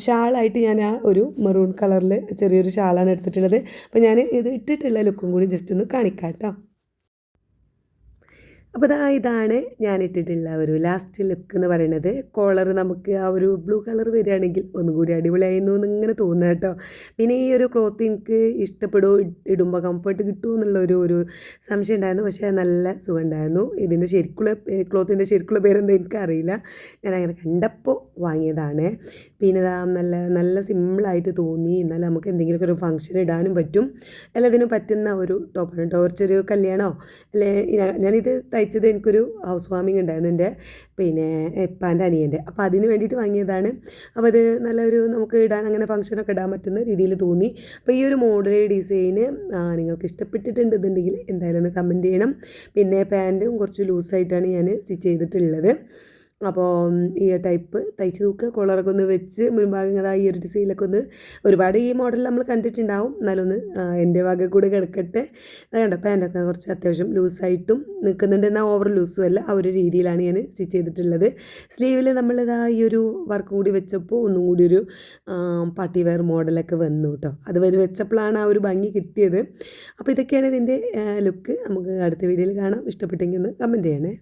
ഷാളായിട്ട് ഞാൻ ആ ഒരു മെറൂൺ കളറിൽ ചെറിയൊരു ഷാളാണ് എടുത്തിട്ടുള്ളത്. അപ്പോൾ ഞാൻ ഇത് ഇട്ടിട്ടുള്ള ലുക്കും കൂടി ജസ്റ്റ് ഒന്ന് കാണിക്കാം കേട്ടോ അപ്പോൾ ഇതാ ഇതാണ് ഞാൻ ഇട്ടിട്ടുള്ള ഒരു ലാസ്റ്റ് ലുക്ക് എന്ന് പറയുന്നത് കോളർ നമുക്ക് ആ ഒരു ബ്ലൂ കളർ വരികയാണെങ്കിൽ ഒന്നും കൂടി അടിപൊളിയായിരുന്നു എന്ന് ഇങ്ങനെ തോന്നുക കേട്ടോ. പിന്നെ ഈ ഒരു ക്ലോത്ത് എനിക്ക് ഇഷ്ടപ്പെടുമോ ഇടുമ്പോൾ കംഫർട്ട് കിട്ടുമോ എന്നുള്ള ഒരു ഒരു സംശയം ഉണ്ടായിരുന്നു. പക്ഷേ നല്ല സുഖം ഉണ്ടായിരുന്നു ഇതിന്റെ ശരിക്കുള്ള ക്ലോത്തിന്റെ ശരിക്കുള്ള പേരെന്താ എനിക്കറിയില്ല. ഞാൻ അങ്ങനെ കണ്ടപ്പോൾ വാങ്ങിയതാണ്. പിന്നെ ഇതാ നല്ല നല്ല സിമ്പിളായിട്ട് തോന്നി. എന്നാൽ നമുക്ക് എന്തെങ്കിലുമൊക്കെ ഒരു ഫംഗ്ഷൻ ഇടാനും പറ്റും. എല്ലാത്തിനും പറ്റുന്ന ഒരു ടോപ്പാണ് കേട്ടോ കുറച്ചൊരു കല്യാണമോ അല്ലെ ഞാനിത് ഞാനിത് തയ്ച്ചത് എനിക്കൊരു ഹൗസ് വാമിങ് ഉണ്ടായിരുന്നു എന്റെ പിന്നെ എപ്പാന്റെ അനിയന്റെ. അപ്പോൾ അതിന് വേണ്ടിയിട്ട് വാങ്ങിയതാണ്. അപ്പോൾ അത് നല്ലൊരു നമുക്ക് ഇടാൻ അങ്ങനെ ഫംഗ്ഷനൊക്കെ ഇടാൻ പറ്റുന്ന രീതിയിൽ തോന്നി. അപ്പോൾ ഈ ഒരു മോഡൽ ഡിസൈൻ നിങ്ങൾക്ക് ഇഷ്ടപ്പെട്ടിട്ടുണ്ടെന്നുണ്ടെങ്കിൽ എന്തായാലും ഒന്ന് കമന്റ് ചെയ്യണം. പിന്നെ പാന്റും കുറച്ച് ലൂസായിട്ടാണ് ഞാൻ സ്റ്റിച്ച് ചെയ്തിട്ടുള്ളത്. അപ്പോൾ ഈ ടൈപ്പ് തയ്ച്ച് നോക്കുക കോളറൊക്കെ ഒന്ന് വെച്ച് മുൻഭാഗം അതാ ഈ ഒരു ഡിസൈനിലൊക്കെ ഒന്ന് ഒരുപാട് ഈ മോഡൽ നമ്മൾ കണ്ടിട്ടുണ്ടാവും. എന്നാലൊന്ന് എന്റെ വക കൂടെ കിടക്കട്ടെ. അതുകൊണ്ട് കണ്ടോ പാന്റൊക്കെ കുറച്ച് അത്യാവശ്യം ലൂസായിട്ടും നിൽക്കുന്നുണ്ട് എന്നാൽ ഓവർ ലൂസും അല്ല ആ ഒരു രീതിയിലാണ് ഞാൻ സ്റ്റിച്ച് ചെയ്തിട്ടുള്ളത്. സ്ലീവിൽ നമ്മളിതാ ഈ ഒരു വർക്ക് കൂടി വെച്ചപ്പോൾ ഒന്നും കൂടി ഒരു പാർട്ടി വെയർ മോഡലൊക്കെ വന്നു കേട്ടോ. അത് വരെ വെച്ചപ്പോഴാണ് ആ ഒരു ഭംഗി കിട്ടിയത്. അപ്പോൾ ഇതൊക്കെയാണ് ഇതിന്റെ ലുക്ക്. നമുക്ക് അടുത്ത വീഡിയോയിൽ കാണാം. ഇഷ്ടപ്പെട്ടെങ്കിൽ ഒന്ന് കമന്റ് ചെയ്യണേ.